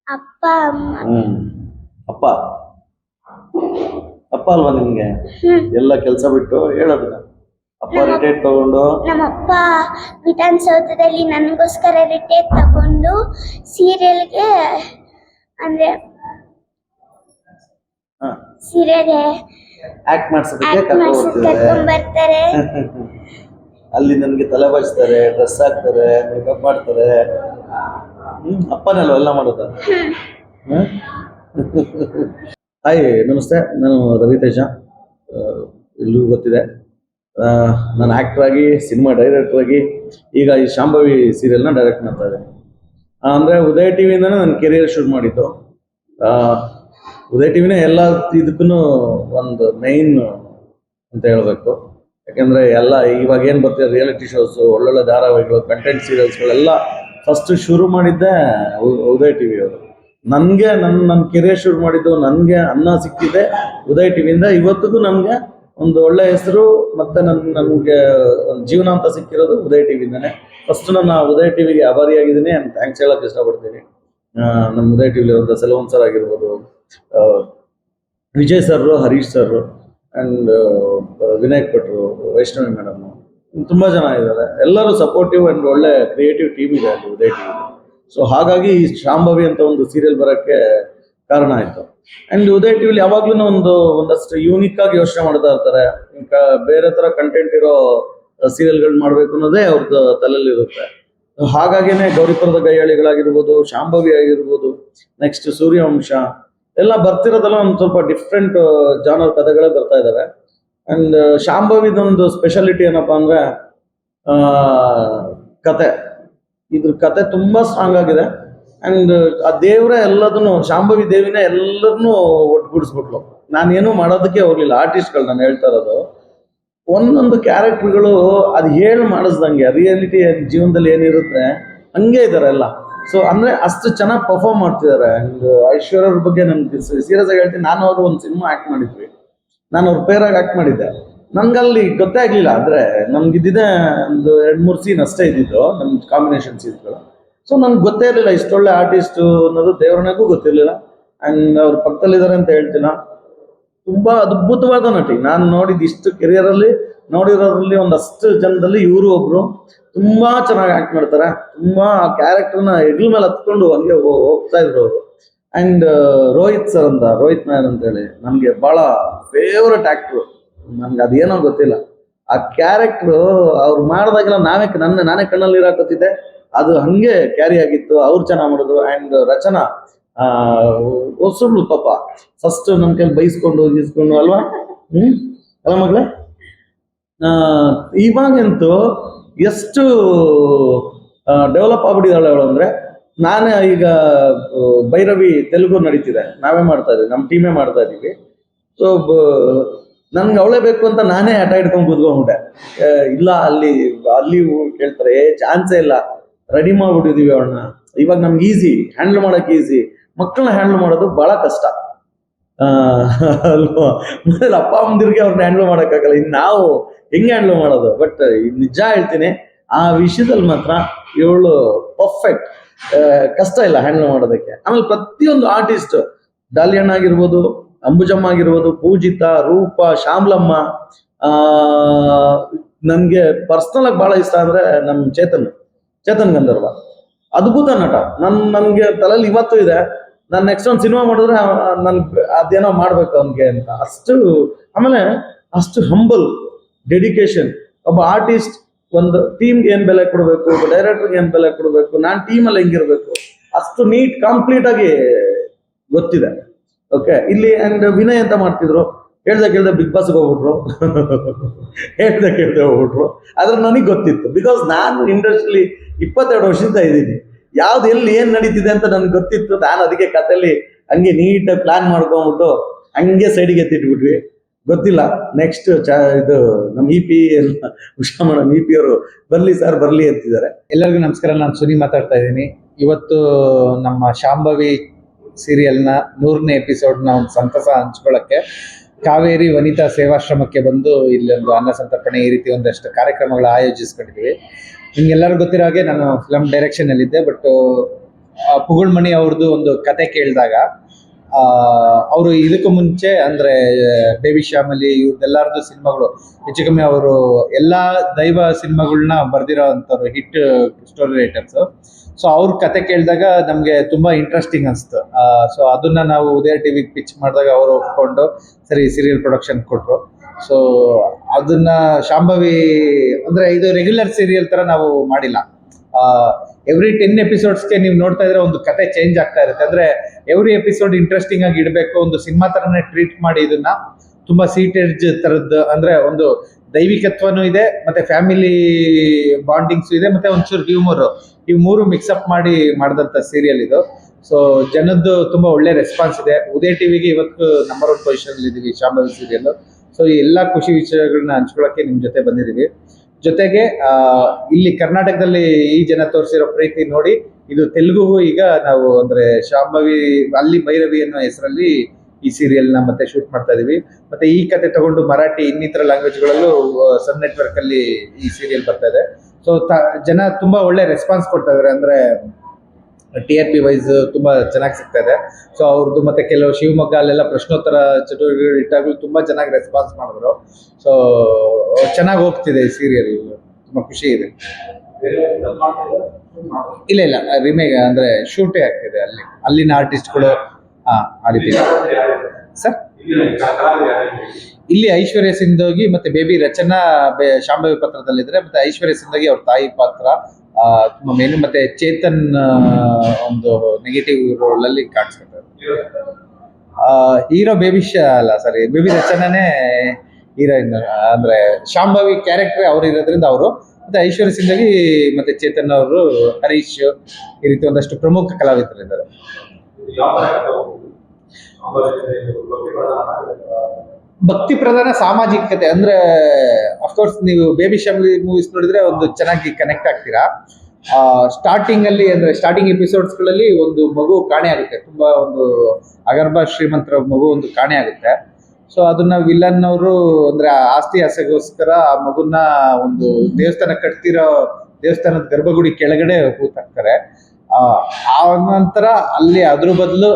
ಅಪ್ಪ ಅಮ್ಮ. ಹ್ಮ್. ಅಪ್ಪ. ಅಪ್ಪ ಅಲ್ವಾ ನಿಮ್ಗೆ? ಎಲ್ಲ ಕೆಲಸ ಬಿಟ್ಟು ಹೇಳೋದು. ಅಪ್ಪ ರಿಟೈರ್ ತಗೊಂಡು. ನಮ್ಮಪ್ಪ ವಿಧಾನಸೌಧದಲ್ಲಿ ನನಗೋಸ್ಕರ ರಿಟೈರ್ ತಗೊಂಡು ಸೀರಿಯಲ್ಗೆ ಅಂದ್ರೆ ಸೀರಿಯಲ್ ಆಕ್ಟ್ ಮಾಡ್ಸೋದಕ್ಕೆ ಕರ್ಕೊಂಡ್ ಬರ್ತಾರೆ ಅಲ್ಲಿ ನನಗೆ ತಲೆ ಬಾಚ್ತಾರೆ ಡ್ರೆಸ್ ಹಾಕ್ತಾರೆ ಮೇಕಪ್ ಮಾಡ್ತಾರೆ. ಹ್ಮ್ ಅಪ್ಪನಲ್ಲ ಎಲ್ಲ ಮಾಡೋದ? ಹಾಯ್ ನಮಸ್ತೆ. ನಾನು ರವಿ ತೇಜ ಎಲ್ಲೂ ಗೊತ್ತಿದೆ. ನಾನು ಆಕ್ಟರ್ ಆಗಿ ಸಿನಿಮಾ ಡೈರೆಕ್ಟರ್ ಆಗಿ ಈಗ ಈ ಶಾಂಭವಿ ಸೀರಿಯಲ್ನ ಡೈರೆಕ್ಟ್ ಮಾಡ್ತಾ ಇದ್ದೀನಿ. ಅಂದರೆ ಉದಯ ಟಿ ವಿಯಿಂದನೇ ನನ್ನ ಕೆರಿಯರ್ ಶುರು ಆ, ಉದಯ ಟಿ ವಿನೇ ಎಲ್ಲ ಇದಕ್ಕೂ ಒಂದು ಮೈನ್ ಅಂತ ಹೇಳಬೇಕು. ಯಾಕೆಂದರೆ ಎಲ್ಲ ಇವಾಗ ಏನು ಬರ್ತಿದೆ ರಿಯಾಲಿಟಿ ಶೋಸು ಒಳ್ಳೊಳ್ಳೆ ಧಾರಾವಾಹಿಗಳು ಕಂಟೆಂಟ್ ಸೀರಿಯಲ್ಸ್ಗಳೆಲ್ಲ ಫಸ್ಟ್ ಶುರು ಮಾಡಿದ್ದೆ ಉದಯ ಉದಯ್ ಟಿ ವಿಯವರು ನನಗೆ ನನ್ನ ನನ್ನ ಕೆರಿಯರ್ ಶುರು ಮಾಡಿದ್ದು ನನಗೆ ಅನ್ನ ಸಿಕ್ಕಿದೆ ಉದಯ್ ಟಿ ವಿಯಿಂದ ಇವತ್ತಿಗೂ ನನಗೆ ಒಂದು ಒಳ್ಳೆ ಹೆಸರು ಮತ್ತು ನನ್ನ ನನಗೆ ಜೀವನ ಅಂತ ಸಿಕ್ಕಿರೋದು ಉದಯ್ ಟಿ ವಿಯಿಂದನೇ ಫಸ್ಟ್ ನಾನು ಉದಯ್ ಟಿ ವಿಗೆ ಆಭಾರಿಯಾಗಿದ್ದೀನಿ ಆ್ಯಂಡ್ ಥ್ಯಾಂಕ್ಸ್ ಹೇಳೋಕ್ಕೆ ಇಷ್ಟಪಡ್ತೀನಿ. ನಮ್ಮ ಉದಯ್ ಟಿ ವಿಲಿರುವಂಥ ಸೆಲ್ವನ್ ಸರ್ ಆಗಿರ್ಬೋದು Vijay sir Harish sir and Vinayak ಭಟ್ರು ವೈಷ್ಣವಿ ಮೇಡಮು ತುಂಬ ಜನ ಇದ್ದಾರೆ. ಎಲ್ಲರೂ ಸಪೋರ್ಟಿವ್ ಆ್ಯಂಡ್ ಒಳ್ಳೆ ಕ್ರಿಯೇಟಿವ್ ಟೀಮ್ ಇದೆ ಅಲ್ಲಿ ಉದಯ ಟೀಮ್ ಸೊ ಹಾಗಾಗಿ ಈ ಶಾಂಭವಿ ಅಂತ ಒಂದು ಸೀರಿಯಲ್ ಬರೋಕ್ಕೆ ಕಾರಣ ಆಯಿತು. ಆ್ಯಂಡ್ ಉದಯ ಟಿವಿಲಿ ಯಾವಾಗ್ಲೂ ಒಂದು, ಒಂದಷ್ಟು ಯೂನಿಕ್ ಆಗಿ ಯೋಚನೆ ಮಾಡ್ತಾ ಇರ್ತಾರೆ. ಬೇರೆ ಥರ ಕಂಟೆಂಟ್ ಇರೋ ಸೀರಿಯಲ್ಗಳು ಮಾಡಬೇಕು ಅನ್ನೋದೇ ಅವ್ರದ್ದು ತಲೆಯಲ್ಲಿ ಇರುತ್ತೆ. ಹಾಗಾಗಿನೇ ಗೌರಿಪುರದ ಗೈಯಾಳಿಗಳಾಗಿರ್ಬೋದು ಶಾಂಭವಿ ಆಗಿರ್ಬೋದು ನೆಕ್ಸ್ಟ್ ಸೂರ್ಯವಂಶ ಎಲ್ಲ ಬರ್ತಿರೋದೆಲ್ಲ ಒಂದು ಸ್ವಲ್ಪ ಡಿಫ್ರೆಂಟ್ ಜಾನರ್ ಕಥೆಗಳೇ ಬರ್ತಾ ಇದ್ದಾವೆ ಅಂಡ್ ಶಾಂಭವಿದೊಂದು ಸ್ಪೆಷಾಲಿಟಿ ಏನಪ್ಪ ಅಂದರೆ ಕತೆ. ಇದ್ರ ಕತೆ ತುಂಬಾ ಸ್ಟ್ರಾಂಗ್ ಆಗಿದೆ. ಅಂಡ್ ಆ ದೇವರೇ ಎಲ್ಲದನ್ನು, ಶಾಂಭವಿ ದೇವಿನೇ ಎಲ್ಲರನ್ನೂ ಒಟ್ಟುಗೂಡಿಸ್ಬಿಟ್ಲು. ನಾನೇನು ಮಾಡೋದಕ್ಕೆ ಹೋಗ್ಲಿಲ್ಲ. ಆರ್ಟಿಸ್ಟ್ಗಳು ನಾನು ಹೇಳ್ತಾ ಇರೋದು. ಒಂದೊಂದು ಕ್ಯಾರೆಕ್ಟರ್ಗಳು ಅದು ಹೇಳಿ ಮಾಡಿಸ್ದಂಗೆ ರಿಯಾಲಿಟಿ ಜೀವನದಲ್ಲಿ ಏನಿರುತ್ತೆ, ಹಂಗೆ ಇದ್ದಾರೆ ಎಲ್ಲ. ಸೊ ಅಂದ್ರೆ ಅಷ್ಟು ಚೆನ್ನಾಗಿ ಪರ್ಫಾರ್ಮ್ ಮಾಡ್ತಿದ್ದಾರೆ. ಐಶ್ವರ್ಯ ಅವ್ರ ಬಗ್ಗೆ ನನ್ಗೆ ಸೀರಿಯಸ್ ಆಗಿ ಹೇಳ್ತೀನಿ. ನಾನು ಅವರು ಒಂದು ಸಿನಿಮಾ ಆ್ಯಕ್ಟ್ ಮಾಡಿದ್ವಿ. ನಾನು ಅವ್ರ ಪೇರಾಗಿ ಆಕ್ಟ್ ಮಾಡಿದ್ದೆ. ಅಲ್ಲಿ ಗೊತ್ತೇ ಆಗ್ಲಿಲ್ಲ. ಅಂದ್ರೆ ನಮ್ಗೆ ಇದ್ದಿದ್ದೆ ಒಂದು ಎರಡು ಮೂರು ಸೀನ್ ಅಷ್ಟೇ ಇದ್ದಿದ್ದು. ನಮ್ಮ ಕಾಂಬಿನೇಷನ್ ಸೀನ್ಗಳು ಸೊ ನನ್ಗೆ ಗೊತ್ತೇ ಇರಲಿಲ್ಲ. ಇಷ್ಟೊಳ್ಳೆ ಆರ್ಟಿಸ್ಟ್ ಅನ್ನೋದು ದೇವ್ರನಿಗೂ ಗೊತ್ತಿರಲಿಲ್ಲ. ಆ್ಯಂಡ್ ಅವ್ರ ಪಕ್ಕದಲ್ಲಿದ್ದಾರೆ ಅಂತ ಹೇಳ್ತಿಲ್ಲ ತುಂಬಾ ಅದ್ಭುತವಾದ ನಟಿ. ನಾನು ನೋಡಿದ ಇಷ್ಟು ಕೆರಿಯರಲ್ಲಿ ನೋಡಿರೋದ್ರಲ್ಲಿ ಒಂದಷ್ಟು ಜನದಲ್ಲಿ ಇವರು ಒಬ್ರು ತುಂಬಾ ಚೆನ್ನಾಗಿ ಆಕ್ಟ್ ಮಾಡ್ತಾರೆ. ತುಂಬಾ ಆ ಕ್ಯಾರೆಕ್ಟರ್ನ ಹೆಗ್ಲ ಮೇಲೆ ಹತ್ಕೊಂಡು ಹಂಗೆ ಹೋಗ್ತಾ ಇದ್ರು ಅವರು. ಅಂಡ್ ರೋಹಿತ್ ಸರ್ ಅಂತ, ರೋಹಿತ್ ನಾಯರ್ ಅಂತ ಹೇಳಿ ನನಗೆ ಬಹಳ ಫೇವ್ರೆಟ್ ಆಕ್ಟ್ರು ನನ್ಗೆ ಅದೇನೋ ಗೊತ್ತಿಲ್ಲ. ಆ ಕ್ಯಾರೆಕ್ಟ್ರು ಅವ್ರು ಮಾಡಿದಾಗೆಲ್ಲ ನಾವೇ ನನ್ನ, ನಾನೇ ಕಣ್ಣಲ್ಲಿ ಇರಾಕತ್ತಿದ್ದೆ. ಅದು ಹಂಗೆ ಕ್ಯಾರಿ ಆಗಿತ್ತು. ಅವ್ರು ಚೆನ್ನಾಗಿ ಮಾಡಿದ್ರು. ಅಂಡ್ ರಚನಾ ಹೊಸಬ್ಳು ಪಾಪ. ಫಸ್ಟ್ ನಮ್ಮ ಕೈಲಿ ಬೈಸ್ಕೊಂಡು ಗೀಸ್ಕೊಂಡು ಅಲ್ವಾ? ಹ್ಮ್? ಅಲ್ಲ ಮಗಳೇ? ಇವಾಗಂತೂ ಎಷ್ಟು ಡೆವಲಪ್ ಆಗ್ಬಿಟ್ಟಿದ್ದಾಳೆ ಅವಳು ಅಂದ್ರೆ, ನಾನೇ ಈಗ ಭೈರವಿ ತೆಲುಗು ನಡೀತಿದೆ. ನಾವೇ ಮಾಡ್ತಾ ಇದೀವಿ ನಮ್ಮ ಟೀಮೇ ಮಾಡ್ತಾ ಇದೀವಿ ಸೊ ನನ್ಗೆ ಅವಳೇ ಬೇಕು ಅಂತ ನಾನೇ ಹಠ ಹಿಡ್ಕೊಂಡು ಕೂತ್ಕೊಂಡ್ಬಿಟ್ಟೆ. ಇಲ್ಲ, ಅಲ್ಲಿ ಅಲ್ಲಿ ಕೇಳ್ತಾರೆ ಏ ಚಾನ್ಸೇ ಇಲ್ಲ. ರೆಡಿ ಮಾಡ್ಬಿಟ್ಟಿದೀವಿ ಅವಳನ್ನ. ಇವಾಗ ನಮ್ಗೆ ಈಸಿ ಹ್ಯಾಂಡಲ್ ಮಾಡೋಕೆ ಈಸಿ ಮಕ್ಕಳನ್ನ ಹ್ಯಾಂಡಲ್ ಮಾಡೋದು ಬಹಳ ಕಷ್ಟ. ಅಲ್ವಾ? ಮೊದಲು ಅಪ್ಪ ಅಮ್ಮಂದಿರಿಗೆ ಅವ್ರನ್ನ ಹ್ಯಾಂಡಲ್ ಮಾಡೋಕ್ಕಾಗಲ್ಲ. ಇನ್ನು ನಾವು ಹೆಂಗೆ ಹ್ಯಾಂಡಲ್ ಮಾಡೋದು? ಬಟ್ ನಿಜ ಹೇಳ್ತೀನಿ, ಆ ವಿಷಯದಲ್ಲಿ ಮಾತ್ರ ಇವಳು ಪರ್ಫೆಕ್ಟ್ ಕಷ್ಟ ಇಲ್ಲ ಹ್ಯಾಂಡಲ್ ಮಾಡೋದಕ್ಕೆ. ಆಮೇಲೆ ಪ್ರತಿಯೊಂದು ಆರ್ಟಿಸ್ಟ್ ಡಾಲಿಯಣ್ಣ ಆಗಿರ್ಬೋದು ಅಂಬುಜಮ್ಮ ಆಗಿರ್ಬೋದು, ಪೂಜಿತ, ರೂಪ, ಶ್ಯಾಮ್ಲಮ್ಮ ನನ್ಗೆ ಪರ್ಸನಲ್ ಆಗಿ ಬಹಳ ಇಷ್ಟ ಅಂದ್ರೆ ನಮ್ಮ ಚೇತನ್ ಚೇತನ್ ಗಂಧರ್ವ. ಅದ್ಭುತ ನಟ. ನನ್, ನನ್ಗೆ ತಲೆಯಲ್ಲಿ ಇವತ್ತು ಇದೆ. ನಾನು ನೆಕ್ಸ್ಟ್ ಒಂದು ಸಿನಿಮಾ ಮಾಡಿದ್ರೆ ನನ್, ಅದೇನೋ ಮಾಡ್ಬೇಕು ಅವನ್ಗೆ ಅಂತ. ಅಷ್ಟು, ಆಮೇಲೆ ಅಷ್ಟು ಹಂಬಲ್ ಡೆಡಿಕೇಶನ್ ಒಬ್ಬ ಆರ್ಟಿಸ್ಟ್ ಒಂದು ಟೀಮ್ಗೆ ಏನ್ ಬೆಲೆ ಕೊಡಬೇಕು, ಒಬ್ಬ ಡೈರೆಕ್ಟರ್ಗೆ ಏನ್ ಬೆಲೆ ಕೊಡಬೇಕು, ನಾನು ಟೀಮಲ್ಲಿ ಹೆಂಗಿರ್ಬೇಕು? ಅಷ್ಟು ನೀಟ್ ಕಂಪ್ಲೀಟ್ ಆಗಿ ಗೊತ್ತಿದೆ. ಓಕೆ ಇಲ್ಲಿ ಅಂಡ್ ವಿನಯ್ ಅಂತ ಮಾಡ್ತಿದ್ರು? ಹೇಳ್ದೆ ಕೇಳ್ದೆ ಬಿಗ್ ಬಾಸ್ಗೆ ಹೋಗ್ಬಿಟ್ರು. ಹೇಳ್ದೆ ಕೇಳ್ದೆ ಹೋಗ್ಬಿಟ್ರು. ಆದ್ರೆ ನನಗೆ ಗೊತ್ತಿತ್ತು. ಬಿಕಾಸ್ ನಾನು ಇಂಡಸ್ಟ್ರಿಲಿ ಇಪ್ಪತ್ತೆರಡು ವರ್ಷದಿಂದ ಇದ್ದೀನಿ. ಯಾವ್ದು ಎಲ್ಲಿ ಏನ್ ನಡೀತಿದೆ ಅಂತ ನನ್ಗೆ ಗೊತ್ತಿತ್ತು. ನಾನು ಅದಕ್ಕೆ ಕಥೆಲಿ ಹಂಗೆ ನೀಟಾಗಿ ಪ್ಲಾನ್ ಮಾಡ್ಕೊಂಡ್ಬಿಟ್ಟು ಹಂಗೆ ಸೈಡಿಗೆ ಎತ್ತಿಟ್ಬಿಟ್ವಿ. ಗೊತ್ತಿಲ್ಲ. ನೆಕ್ಸ್ಟ್ ಇದು ನಮ್ಮ E P EP Usha madam E P ಅವರು, ಬರ್ಲಿ ಸರ್ ಬರ್ಲಿ ಅಂತಿದ್ದಾರೆ. ಎಲ್ಲರಿಗೂ ನಮಸ್ಕಾರ. ನಾನು ಸುನಿ ಮಾತಾಡ್ತಾ ಇದ್ದೀನಿ. ಇವತ್ತು ನಮ್ಮ ಶಾಂಭವಿ ಸೀರಿಯಲ್ನ ನೂರನೇ ಎಪಿಸೋಡ್ನ ಒಂದು ಸಂತಸ ಹಂಚ್ಕೊಳ್ಳೋಕ್ಕೆ ಕಾವೇರಿ ವನಿತಾ ಸೇವಾಶ್ರಮಕ್ಕೆ ಬಂದು ಇಲ್ಲೊಂದು ಅನ್ನ ಸಂತರ್ಪಣೆ ಈ ರೀತಿ ಒಂದಷ್ಟು ಕಾರ್ಯಕ್ರಮಗಳ ಆಯೋಜಿಸ್ಕೊಂಡಿದ್ದೀವಿ. ನಿಮ್ಗೆಲ್ಲರಿಗೂ ಗೊತ್ತಿರೋ ಹಾಗೆ ನಾನು ಫಿಲಮ್ ಡೈರೆಕ್ಷನಲ್ಲಿದ್ದೆ ಬಟ್ ಪುಗುಳ್ಮಣಿ ಅವ್ರದ್ದು ಒಂದು ಕತೆ ಕೇಳಿದಾಗ ಅವರು ಇದಕ್ಕೂ ಮುಂಚೆ ಅಂದರೆ ಬೇಬಿ ಶ್ಯಾಮಲಿ ಇವ್ರದ್ದೆಲ್ಲರದ್ದು ಸಿನಿಮಾಗಳು, ಹೆಚ್ಚು ಕಮ್ಮಿ ಅವರು ಎಲ್ಲ ದೈವ ಸಿನಿಮಾಗಳನ್ನ ಬರೆದಿರೋ ಅಂಥವ್ರು ಹಿಟ್ ಸ್ಟೋರಿ ರೈಟರ್ಸು. ಸೊ ಅವ್ರ ಕತೆ ಕೇಳಿದಾಗ ನಮಗೆ ತುಂಬ ಇಂಟ್ರೆಸ್ಟಿಂಗ್ ಅನಿಸ್ತು. ಸೊ ಅದನ್ನ ನಾವು ಉದಯ ಟಿವಿಗೆ ಪಿಚ್ ಮಾಡಿದಾಗ ಅವರು ಒಪ್ಕೊಂಡು, ಸರಿ ಸೀರಿಯಲ್ ಪ್ರೊಡಕ್ಷನ್ ಕೊಟ್ಟರು ಸೊ ಅದನ್ನ ಶಾಂಭವಿ, ಅಂದರೆ ಇದು ರೆಗ್ಯುಲರ್ ಸೀರಿಯಲ್ ಥರ ನಾವು ಮಾಡಿಲ್ಲ. ಎವ್ರಿ ಟೆನ್ ಎಪಿಸೋಡ್ಸ್ಗೆ ನೀವು ನೋಡ್ತಾ ಇದ್ರೆ ಒಂದು ಕತೆ ಚೇಂಜ್ ಆಗ್ತಾ ಇರುತ್ತೆ. ಅಂದ್ರೆ ಎವ್ರಿ ಎಪಿಸೋಡ್ ಇಂಟ್ರೆಸ್ಟಿಂಗ್ ಆಗಿ ಇಡಬೇಕು, ಒಂದು ಸಿನಿಮಾ ತರನೇ ಟ್ರೀಟ್ ಮಾಡಿ ಇದನ್ನ. ತುಂಬಾ ಸೀಟೆಡ್ಜ್ ತರದ್ದು ಅಂದ್ರೆ ಒಂದು ದೈವಿಕತ್ವನೂ ಇದೆ, ಮತ್ತೆ ಫ್ಯಾಮಿಲಿ ಬಾಂಡಿಂಗ್ಸ್ ಇದೆ, ಮತ್ತೆ ಒಂಚೂರು ಹ್ಯೂಮರ್ ಈ ಮೂರು ಮಿಕ್ಸಪ್ ಮಾಡಿ ಮಾಡಿದಂಥ ಸೀರಿಯಲ್ ಇದು. ಸೊ ಜನದ್ದು ತುಂಬಾ ಒಳ್ಳೆ ರೆಸ್ಪಾನ್ಸ್ ಇದೆ. ಉದಯ ಟಿವಿಗೆ ಇವತ್ತು ನಂಬರ್ ಒನ್ ಪೊಸಿಷನ್ ಇದ್ದೀವಿ ಶಾಂಭವಿ ಸೀರಿಯಲ್ ಸೊ ಈ ಎಲ್ಲ ಖುಷಿ ವಿಷಯಗಳನ್ನ ಹಂಚ್ಕೊಳ್ಳೋಕ್ಕೆ ನಿಮ್ಮ ಜೊತೆ ಬಂದಿದ್ದೀವಿ. ಜೊತೆಗೆ ಇಲ್ಲಿ ಕರ್ನಾಟಕದಲ್ಲಿ ಈ ಜನ ತೋರಿಸಿರೋ ಪ್ರೀತಿ ನೋಡಿ, ಇದು ತೆಲುಗು ಈಗ ನಾವು ಅಂದ್ರೆ ಶಾಂಭವಿ, ಅಲ್ಲಿ ಭೈರವಿ ಅನ್ನೋ ಹೆಸರಲ್ಲಿ ಈ ಸೀರಿಯಲ್ನ ಮತ್ತೆ ಶೂಟ್ ಮಾಡ್ತಾ ಇದೀವಿ. ಮತ್ತೆ ಈ ಕತೆ ತಗೊಂಡು ಮರಾಠಿ ಇನ್ನಿತರ ಲ್ಯಾಂಗ್ವೇಜ್ಗಳಲ್ಲೂ ಸನ್ ನೆಟ್ವರ್ಕ್ ಅಲ್ಲಿ ಈ ಸೀರಿಯಲ್ ಬರ್ತಾ ಇದೆ. ಸೊ ಜನ ತುಂಬಾ ಒಳ್ಳೆ ರೆಸ್ಪಾನ್ಸ್ ಕೊಡ್ತಾ ಇದಾರೆ. ಅಂದ್ರೆ ಟಿ ಆರ್ ಪಿ ವೈಸ್ ತುಂಬಾ ಚೆನ್ನಾಗಿ ಸಿಗ್ತಾ ಇದೆ. ಸೊ ಅವ್ರದ್ದು ಮತ್ತೆ ಕೆಲವು ಶಿವಮೊಗ್ಗ ಅಲ್ಲೆಲ್ಲ ಪ್ರಶ್ನೋತ್ತರ ಚಟುವಟಿಕೆಗಳು ಇಟ್ಟಾಗಲೂ ತುಂಬಾ ಚೆನ್ನಾಗಿ ರೆಸ್ಪಾನ್ಸ್ ಮಾಡಿದ್ರು. ಸೊ ಚೆನ್ನಾಗಿ ಹೋಗ್ತಿದೆ ಈ ಸೀರಿಯಲ್ ತುಂಬಾ ಖುಷಿ ಇದೆ. ಇಲ್ಲ ಇಲ್ಲ ರಿಮೇಕ್ ಅಂದ್ರೆ ಶೂಟೇ ಆಗ್ತಿದೆ ಅಲ್ಲಿ. ಅಲ್ಲಿನ ಆರ್ಟಿಸ್ಟ್ಗಳು ಹಾ ಆ ಸರ್ ಇಲ್ಲಿ ಐಶ್ವರ್ಯ ಸಿಂಧೋಗಿ ಮತ್ತೆ ಬೇಬಿ ರಚನಾ ಶಾಂಭವಿ ಪಾತ್ರದಲ್ಲಿದ್ರೆ ಮತ್ತೆ ಐಶ್ವರ್ಯ ಸಿಂಧೋಗಿ ಅವ್ರ ತಾಯಿ ಪಾತ್ರ. ತುಂಬಾ ಮೇಲೆ ಮತ್ತೆ ಚೇತನ್ ಒಂದು ನೆಗೆಟಿವ್ ರೋಲ್ ಅಲ್ಲಿ ಕಾಣಿಸ್ಕೊತಾರೆ. ಹೀರೋ ಬೇಬಿಶ ಅಲ್ಲ ಸಾರಿ ಬೇಬಿ ರಚನಾನೇ ಹೀರೋಯಿನ್ ಅಂದ್ರೆ ಶಾಂಭವಿ ಕ್ಯಾರೆಕ್ಟರ್ ಅವ್ರು ಇರೋದ್ರಿಂದ ಅವರು, ಮತ್ತೆ ಐಶ್ವರ್ಯ ಸಿಂಧಗಿ ಮತ್ತೆ ಚೇತನ್ ಅವರು, ಹರೀಶ್ ಈ ರೀತಿ ಒಂದಷ್ಟು ಪ್ರಮುಖ ಕಲಾವಿದರಿದ್ದಾರೆ ಭಕ್ತಿ ಪ್ರಧಾನ ಸಾಮಾಜಿಕತೆ ಅಂದ್ರೆ ಅಫ್ಕೋರ್ಸ್ ನೀವು ಬೇಬಿ ಶಾಂಭವಿ ಮೂವೀಸ್ ನೋಡಿದ್ರೆ ಒಂದು ಚೆನ್ನಾಗಿ ಕನೆಕ್ಟ್ ಆಗ್ತೀರಾ? ಸ್ಟಾರ್ಟಿಂಗ್ ಅಲ್ಲಿ ಅಂದ್ರೆ ಸ್ಟಾರ್ಟಿಂಗ್ ಎಪಿಸೋಡ್ಸ್ಗಳಲ್ಲಿ ಒಂದು ಮಗು ಕಾಣೆ ಆಗುತ್ತೆ. ತುಂಬಾ ಒಂದು ಅಗರ್ಭ ಶ್ರೀಮಂತರ ಮಗು ಒಂದು ಕಾಣೆ ಆಗುತ್ತೆ. ಸೊ ಅದನ್ನ ವಿಲನ್ ಅವರು ಅಂದ್ರೆ ಆಸ್ತಿ ಆಸೆಗೋಸ್ಕರ ಆ ಮಗುನ ಒಂದು ದೇವಸ್ಥಾನ ಕಟ್ತಿರೋ ದೇವಸ್ಥಾನದ ಗರ್ಭಗುಡಿ ಕೆಳಗಡೆ ಕೂತಾಕ್ತಾರೆ. ಆ ನಂತರ ಅಲ್ಲಿ ಅದ್ರ ಬದಲು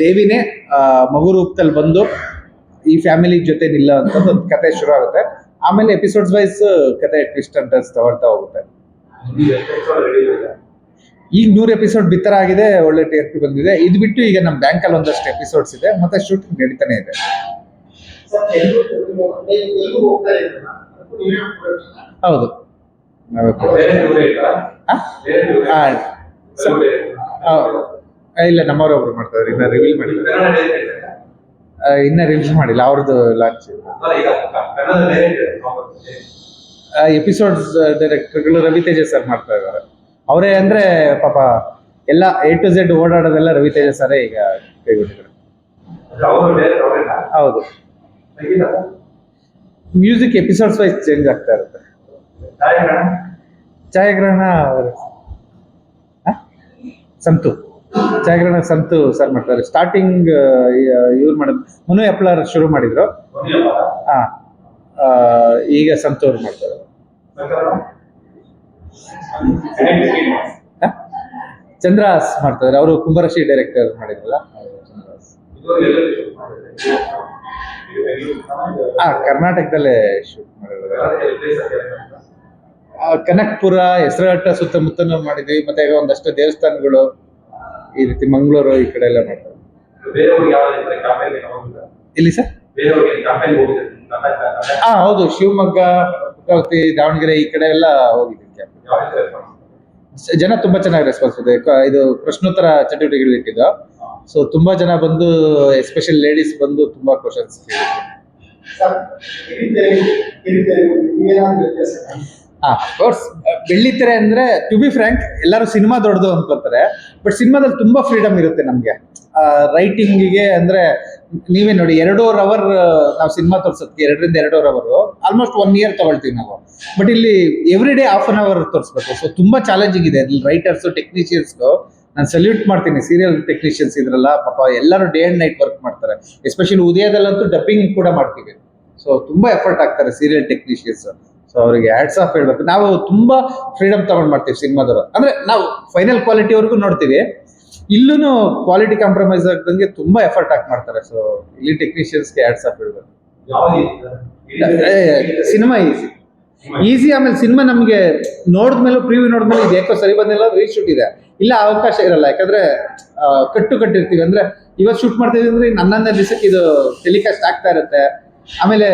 ದೇವಿನೇ ಮಗು ರೂಪದಲ್ಲಿ ಬಂದು ಈ ಫ್ಯಾಮಿಲಿ ಜೊತೆ ನಿಲ್ಲ ಅಂತ ಒಂದು ಕತೆ ಶುರು ಆಗುತ್ತೆ. ಆಮೇಲೆ ಎಪಿಸೋಡ್ಸ್ ವೈಸ್ ಕತೆ ಟ್ವಿಸ್ಟ್ ಅಂತ ತಗೊಳ್ತಾ ಹೋಗುತ್ತೆ. ಈಗ ನೂರು ಎಪಿಸೋಡ್ ಬಿತ್ತರ ಆಗಿದೆ, ಒಳ್ಳೆ ಟೇಸ್ಟ್ ಬಂದಿದೆ. ಇದು ಬಿಟ್ಟು ಈಗ ನಮ್ಮ ಬ್ಯಾಂಕಲ್ಲಿ ಒಂದಷ್ಟು ಎಪಿಸೋಡ್ಸ್ ಇದೆ. ಮತ್ತೆ ಶೂಟಿಂಗ್ ನಡೀತಾನೆ ಇದೆ? ಹೌದು. ಇಲ್ಲ, ನಮ್ಮವರೊಬ್ರು ಮಾಡ್ತಾರೆ ಇನ್ನ ರಿವೀಲ್ ಮಾಡಿಲ್ಲ ಕನ್ನಡ ಡೈರೆಕ್ಟ್ ಇದೆ. ಆ, ಇನ್ನ ರಿಲೀಸ್ ಮಾಡಿಲ್ಲ ಅವ್ರದ್ದು ಲಾಂಚ್. ಎಪಿಸೋಡ್ಸ್ ಡೈರೆಕ್ಟರ್ಗಳು ರವಿತೇಜ ಸರ್ ಮಾಡ್ತಾ ಇದ್ದಾರೆ. ಅವರೇ ಅಂದ್ರೆ ಪಾಪ ಎಲ್ಲ ಎ ಟು ಝೆಡ್ ಓಡಾಡೋದೆಲ್ಲ ರವಿತೇಜ ಸರೇ ಈಗ ಕೈಗೊಂಡಿದ್ದಾರೆ. ಹೌದು. ಮ್ಯೂಸಿಕ್ ಎಪಿಸೋಡ್ಸ್ ವೈಸ್ ಚೇಂಜ್ ಆಗ್ತಾ ಇರುತ್ತೆ. ಛಾಯಾಗ್ರಹಣ? ಸಂತು. ಛಾಯಾಗ್ರಹಣ ಸಂತು ಸರ್ ಮಾಡ್ತಾರೆ. ಸ್ಟಾರ್ಟಿಂಗ್ ಇವ್ರು ಮಾಡಿದ್ರು ಮನು ಎಪ್ಲರ್ ಶುರು ಮಾಡಿದ್ರು. ಹಾಂ. ಈಗ ಸಂತು ಅವ್ರು ಮಾಡ್ತಾರೆ? ಚಂದ್ರಾಸ್ ಮಾಡ್ತಾರೆ. ಅವರು ಕುಂಭರಶಿ ಡೈರೆಕ್ಟರ್ ಮಾಡಿದ್ರಲ್ಲ? ಹಾ ಕರ್ನಾಟಕದಲ್ಲೇ ಶೂಟ್ ಮಾಡಿದ್ರು ಕನಕ್ಪುರ ಹೆಸರಾಟ ಸುತ್ತಮುತ್ತ ಮಾಡಿದ್ವಿ. ಮತ್ತೆ ಒಂದಷ್ಟು ದೇವಸ್ಥಾನಗಳು. ಈ ರೀತಿ ಮಂಗಳೂರು ಈ ಕಡೆ ಎಲ್ಲ ಮಾಡ್ತಾರೆ? ಇಲ್ಲಿ ಸರ್? ಹಾ ಹೌದು ಶಿವಮೊಗ್ಗ ಭದ್ರಾವತಿ ದಾವಣಗೆರೆ ಈ ಕಡೆ ಎಲ್ಲ ಹೋಗಿದ್ದೀನಿ ಜನ ತುಂಬಾ ಚೆನ್ನಾಗಿ ರೆಸ್ಪಾನ್ಸ್ ಇದೆ. ಕ- ಇದು ಪ್ರಶ್ನೋತ್ತರ ಚಟುವಟಿಕೆಗಳು ಇಟ್ಟಿದ್ದು. ಸೊ ತುಂಬಾ ಜನ ಬಂದು ಎಸ್ಪೆಷಲ್ ಲೇಡೀಸ್ ಬಂದು ತುಂಬಾ ಕ್ವಶನ್ಸ್ ಹಾ ಕೋರ್ಸ್ ಬೆಳ್ಳಿತೆರೆ ಅಂದ್ರೆ ಟು ಬಿ ಫ್ರ್ಯಾಂಕ್ ಎಲ್ಲರೂ ಸಿನಿಮಾ ದೊಡ್ಡದು ಅನ್ಕೋತಾರೆ ಬಟ್ ಸಿನಿಮಾದಲ್ಲಿ ತುಂಬಾ ಫ್ರೀಡಮ್ ಇರುತ್ತೆ ನಮಗೆ. ರೈಟಿಂಗಿಗೆ ಅಂದ್ರೆ ನೀವೇ ನೋಡಿ, ಎರಡೂವರೆ ಅವರ್ ನಾವು ಸಿನಿಮಾ ತೋರಿಸೋದಕ್ಕೆ ಎರಡರಿಂದ ಎರಡೂವರೆ ಅವರು ಆಲ್ಮೋಸ್ಟ್ ಒನ್ ಇಯರ್ ತಗೊಳ್ತೀವಿ ನಾವು. ಬಟ್ ಇಲ್ಲಿ every day half an hour ತೋರಿಸ್ಬೇಕು. ಸೊ ತುಂಬಾ ಚಾಲೆಂಜಿಂಗ್ ಇದೆ. ರೈಟರ್ಸು ಟೆಕ್ನಿಷಿಯನ್ಸ್ಗೂ ನಾನು ಸಲ್ಯೂಟ್ ಮಾಡ್ತೀನಿ. ಸೀರಿಯಲ್ ಟೆಕ್ನಿಷಿಯನ್ಸ್ ಇದ್ರಲ್ಲ, ಪಾಪ ಎಲ್ಲರೂ ಡೇ ಅಂಡ್ ನೈಟ್ ವರ್ಕ್ ಮಾಡ್ತಾರೆ. ಎಸ್ಪೆಷಲಿ ಉದಯದಲ್ಲಂತೂ ಡಬ್ಬಿಂಗ್ ಕೂಡ ಮಾಡ್ತೀವಿ. ಸೊ ತುಂಬಾ ಎಫರ್ಟ್ ಆಗ್ತಾರೆ ಸೀರಿಯಲ್ ಟೆಕ್ನಿಷಿಯನ್ಸ್ ಸೊ ಅವರಿಗೆ ಆಡ್ಸ್ ಆಫ್ ಹೇಳ್ಬೇಕು. ನಾವು ತುಂಬಾ ಫ್ರೀಡಮ್ ತಗೊಂಡ್ ಮಾಡ್ತೀವಿ ಸಿನಿಮಾದವರು. ಅಂದ್ರೆ ನಾವು ಫೈನಲ್ ಕ್ವಾಲಿಟಿವರೆಗೂ ನೋಡ್ತೀವಿ. ಇಲ್ಲೂ ಕ್ವಾಲಿಟಿ ಕಾಂಪ್ರಮೈಸ್ ಆಗದಂಗೆ ತುಂಬಾ ಎಫರ್ಟ್ ಹಾಕಿ ಮಾಡ್ತಾರೆ. ಸೊ ಇಲ್ಲಿ ಟೆಕ್ನಿಷಿಯನ್ಸ್ಗೆ ಆಡ್ಸ್ ಆಫ್ ಹೇಳ್ಬೇಕು? ಸಿನಿಮಾ ಈಸಿ ಈಸಿ ಆಮೇಲೆ ಸಿನಿಮಾ ನಮಗೆ ನೋಡಿದ್ಮೇಲೆ ಪ್ರಿವ್ಯೂ ನೋಡಿದ್ಮೇಲೆ ಇದು ಯಾಕೋ ಸರಿ ಬಂದಿಲ್ಲ ರೀಶೂಟ್ ಇದೆ. ಇಲ್ಲ ಅವಕಾಶ ಇರಲ್ಲ. ಯಾಕಂದ್ರೆ ಕಟ್ಟು ಕಟ್ಟಿರ್ತೀವಿ. ಅಂದ್ರೆ ಇವತ್ತು ಶೂಟ್ ಮಾಡ್ತಿದ್ವಿ ಅಂದ್ರೆ ಹನ್ನೊಂದನೇ ದಿವಸಕ್ಕೆ ಇದು ಟೆಲಿಕಾಸ್ಟ್ ಆಗ್ತಾ ಇರುತ್ತೆ. ಆಮೇಲೆ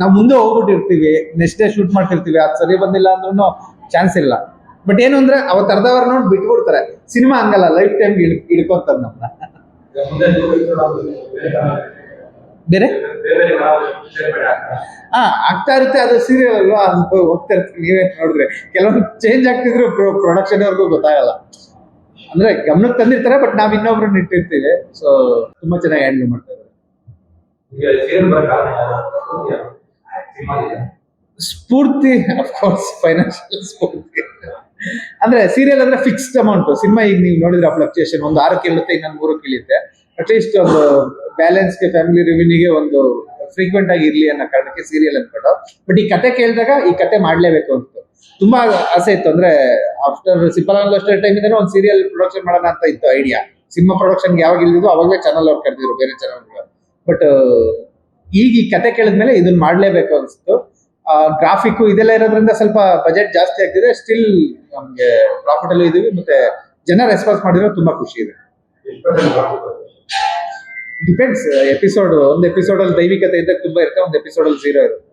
ನಾವು ಮುಂದೆ ಹೋಗ್ಬಿಟ್ಟಿರ್ತೀವಿ ನೆಕ್ಸ್ಟ್ ಡೇ ಶೂಟ್ ಮಾಡ್ತಿರ್ತೀವಿ, ಅದು ಸರಿ ಬಂದಿಲ್ಲ ಅಂದ್ರೂ ಚಾನ್ಸ್ ಇಲ್ಲ. ಬಟ್ ಏನು ಅಂದ್ರೆ ಅವತ್ತು ಅರ್ಧವರ್ ನೋಡಿ ಬಿಟ್ಬಿಡ್ತಾರೆ. ಸಿನಿಮಾ ಹಂಗಲ್ಲ ಲೈಫ್ ಟೈಮ್ ನಮ್ಮನ್ನ ಮುಂದೆ ನೀವು ಇನ್ನೊಂದು ಬೇರೆ. ಹಾ, ಆಗ್ತಾ ಇರುತ್ತೆ, ಅದು ಸೀರಿಯಲ್ ಅಲ್ವಾ? ಹೋಗ್ತಾ ಇರ್ತೀವಿ ನೀವೇ ನೋಡಿದ್ರೆ. ಕೆಲವೊಂದು ಚೇಂಜ್ ಆಗ್ತಿದ್ರು ಪ್ರೊಡಕ್ಷನ್ ಅವ್ರಿಗೂ ಗೊತ್ತಾಗಲ್ಲ. ಅಂದ್ರೆ ಗಮನಕ್ಕೆ ತಂದಿರ್ತಾರೆ ಬಟ್ ನಾವ್ ಇನ್ನೊಬ್ರನ್ನ ಇಟ್ಟಿರ್ತೀವಿ. ಸೊ ತುಂಬಾ ಚೆನ್ನಾಗಿ ಹ್ಯಾಂಡಲ್ ಮಾಡ್ತಾ ಇದ್ದಾರೆ. Spoorthi of course financial Spoorthi. ಅಂದ್ರೆ ಸೀರಿಯಲ್ ಅಂದ್ರೆ ಫಿಕ್ಸ್ಡ್ ಅಮೌಂಟ್ ಸಿನಿಮಾ ಈಗ ನೀವು ನೋಡಿದ್ರೆ ಫ್ಲಕ್ಚುಯೇಷನ್ ಒಂದು ಆರಕ್ಕೆ ಇಳುತ್ತೆ ಇನ್ನೊಂದು ಮೂರು ಕೀಳುತ್ತೆ ಅಟ್ಲೀಸ್ಟ್ ಒಂದು ಬ್ಯಾಲೆನ್ಸ್ಗೆ ಫ್ಯಾಮಿಲಿ ರಿವಿನ್ಯೂಗೆ ಒಂದು ಫ್ರೀಕ್ವೆಂಟ್ ಆಗಿ ಇರ್ಲಿ ಅನ್ನೋ ಕಾರಣಕ್ಕೆ ಸೀರಿಯಲ್ ಅನ್ಕೊಂಡು ಬಟ್ ಈ ಕತೆ ಕೇಳಿದಾಗ ಈ ಕತೆ ಮಾಡ್ಲೇಬೇಕು ಅಂತ. ತುಂಬಾ ಆಸೆ ಇತ್ತು. ಅಂದ್ರೆ ಆಫ್ಟರ್ ಸಿಂಪಲ್ ಅಷ್ಟೇ ಟೈಮ್ ಇಂದ ಒಂದು ಸೀರಿಯಲ್ ಪ್ರೊಡಕ್ಷನ್ ಮಾಡೋಣ ಅಂತ ಇತ್ತು ಐಡಿಯಾ ಸಿನಿಮಾ ಪ್ರೊಡಕ್ಷನ್ಗೆ ಯಾವಾಗ ಇಲ್ದಿದ್ರು ಅವಾಗಲೇ ಚಾನಲ್ ಅವ್ರು ಕರೆದಿದ್ರು, ಬೇರೆ ಚಾನಲ್ಗಳು ಬಟ್ ಈಗ ಈ ಕತೆ ಕೇಳಿದ್ಮೇಲೆ ಇದನ್ನ ಮಾಡ್ಲೇಬೇಕು ಅನ್ಸುತ್ತೆ ಗ್ರಾಫಿಕ್ ಇದೆಲ್ಲ ಇರೋದ್ರಿಂದ ಸ್ವಲ್ಪ ಬಜೆಟ್ ಜಾಸ್ತಿ ಆಗ್ತಿದೆ. ಸ್ಟಿಲ್ ನಮ್ಗೆ ಪ್ರಾಫಿಟ್ ಅಲ್ಲೂ ಇದೀವಿ, ಮತ್ತೆ ಜನ ರೆಸ್ಪಾನ್ಸ್ ಮಾಡಿದ್ರೆ ತುಂಬಾ ಖುಷಿ ಇದೆ. ಡಿಪೆಂಡ್ಸ್ ಎಪಿಸೋಡ್ ಒಂದು ಎಪಿಸೋಡ್ ಅಲ್ಲಿ ದೈವಿಕತೆ ಇದ್ದಾಗ ತುಂಬಾ ಇರುತ್ತೆ, ಒಂದು ಎಪಿಸೋಡ್ ಅಲ್ಲಿ ಝೀರೋ ಇರುತ್ತೆ.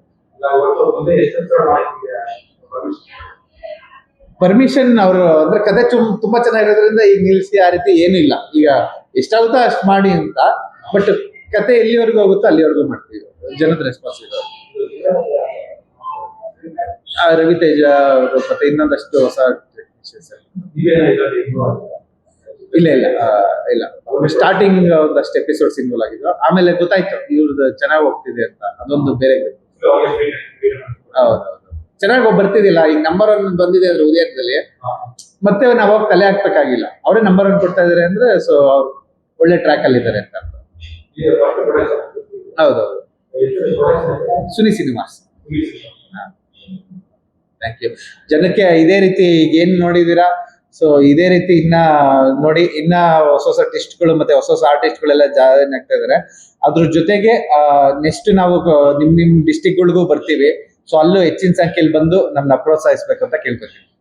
ಪರ್ಮಿಷನ್ ಅವರು, ಅಂದ್ರೆ ಕತೆ ತುಂಬಾ ಚೆನ್ನಾಗಿರೋದ್ರಿಂದ ಈಗ ನಿಲ್ಸಿ ಆ ರೀತಿ ಏನಿಲ್ಲ. ಈಗ ಎಷ್ಟಾಗುತ್ತೋ ಅಷ್ಟು ಮಾಡಿ ಅಂತ ಬಟ್ ಕತೆ ಎಲ್ಲಿವರೆಗೂ ಹೋಗುತ್ತೋ ಅಲ್ಲಿವರೆಗೂ ಮಾಡ್ತೀವಿ. ಜನದ ರೆಸ್ಪಾನ್ಸ್ ಇದೆ. ಆ, ರವಿತೇಜ ಅವರು ಮತ್ತೆ ಇನ್ನೊಂದಷ್ಟು ಹೊಸ. ಇಲ್ಲ ಇಲ್ಲ ಇಲ್ಲ. ಸ್ಟಾರ್ಟಿಂಗ್ ಒಂದಷ್ಟು ಎಪಿಸೋಡ್ಸ್ ಸಿಂಗಲ್ ಆಗಿದ್ರು ಆಮೇಲೆ ಗೊತ್ತಾಯ್ತು ಇವ್ರದ್ದು ಚೆನ್ನಾಗಿ ಹೋಗ್ತಿದೆ ಅಂತ. ಅದೊಂದು ಬೇರೆ ಹೌದೌದು ಚೆನ್ನಾಗಿ ಬರ್ತಿದಿಲ್ಲ. ಈಗ ನಂಬರ್ ಒನ್ ಬಂದಿದೆ ಅಂದ್ರೆ ಉದಯದಲ್ಲಿ ಮತ್ತೆ ನಾವು ಹೋಗಿ ತಲೆ ಹಾಕ್ಬೇಕಾಗಿಲ್ಲ. ಅವರೇ ನಂಬರ್ ಒನ್ ಕೊಡ್ತಾ ಇದಾರೆ ಅಂದ್ರೆ ಸೊ ಅವ್ರು ಒಳ್ಳೆ ಟ್ರ್ಯಾಕ್ ಅಲ್ಲಿ ಇದ್ದಾರೆ ಅಂತ. ಹೌದೌದು ಸುನಿ ಸಿನಿಮಾಸ್. ಥ್ಯಾಂಕ್ ಯು ಜನಕ್ಕೆ ಇದೇ ರೀತಿ ಏನ್ ನೋಡಿದೀರಾ? ಸೊ ಇದೇ ರೀತಿ ಇನ್ನ ನೋಡಿ, ಇನ್ನ ಹೊಸ ಹೊಸ ಟಿಸ್ಟ್ಗಳು ಮತ್ತೆ ಹೊಸ ಹೊಸ ಆರ್ಟಿಸ್ಟ್ಗಳೆಲ್ಲ ಜಾಯಿನ್ ಆಗ್ತಾ ಇದಾರೆ. ಅದ್ರ ಜೊತೆಗೆ ನೆಕ್ಸ್ಟ್ ನಾವು ನಿಮ್ ನಿಮ್ ಡಿಸ್ಟಿಕ್ಗಳಿಗೂ ಬರ್ತೀವಿ. ಸೊ ಅಲ್ಲೂ ಹೆಚ್ಚಿನ ಸಂಖ್ಯೆಯಲ್ಲಿ ಬಂದು ನಮ್ಮನ್ನ ಪ್ರೋತ್ಸಾಹಿಸ್ಬೇಕಂತ ಕೇಳ್ಕೊತೀವಿ.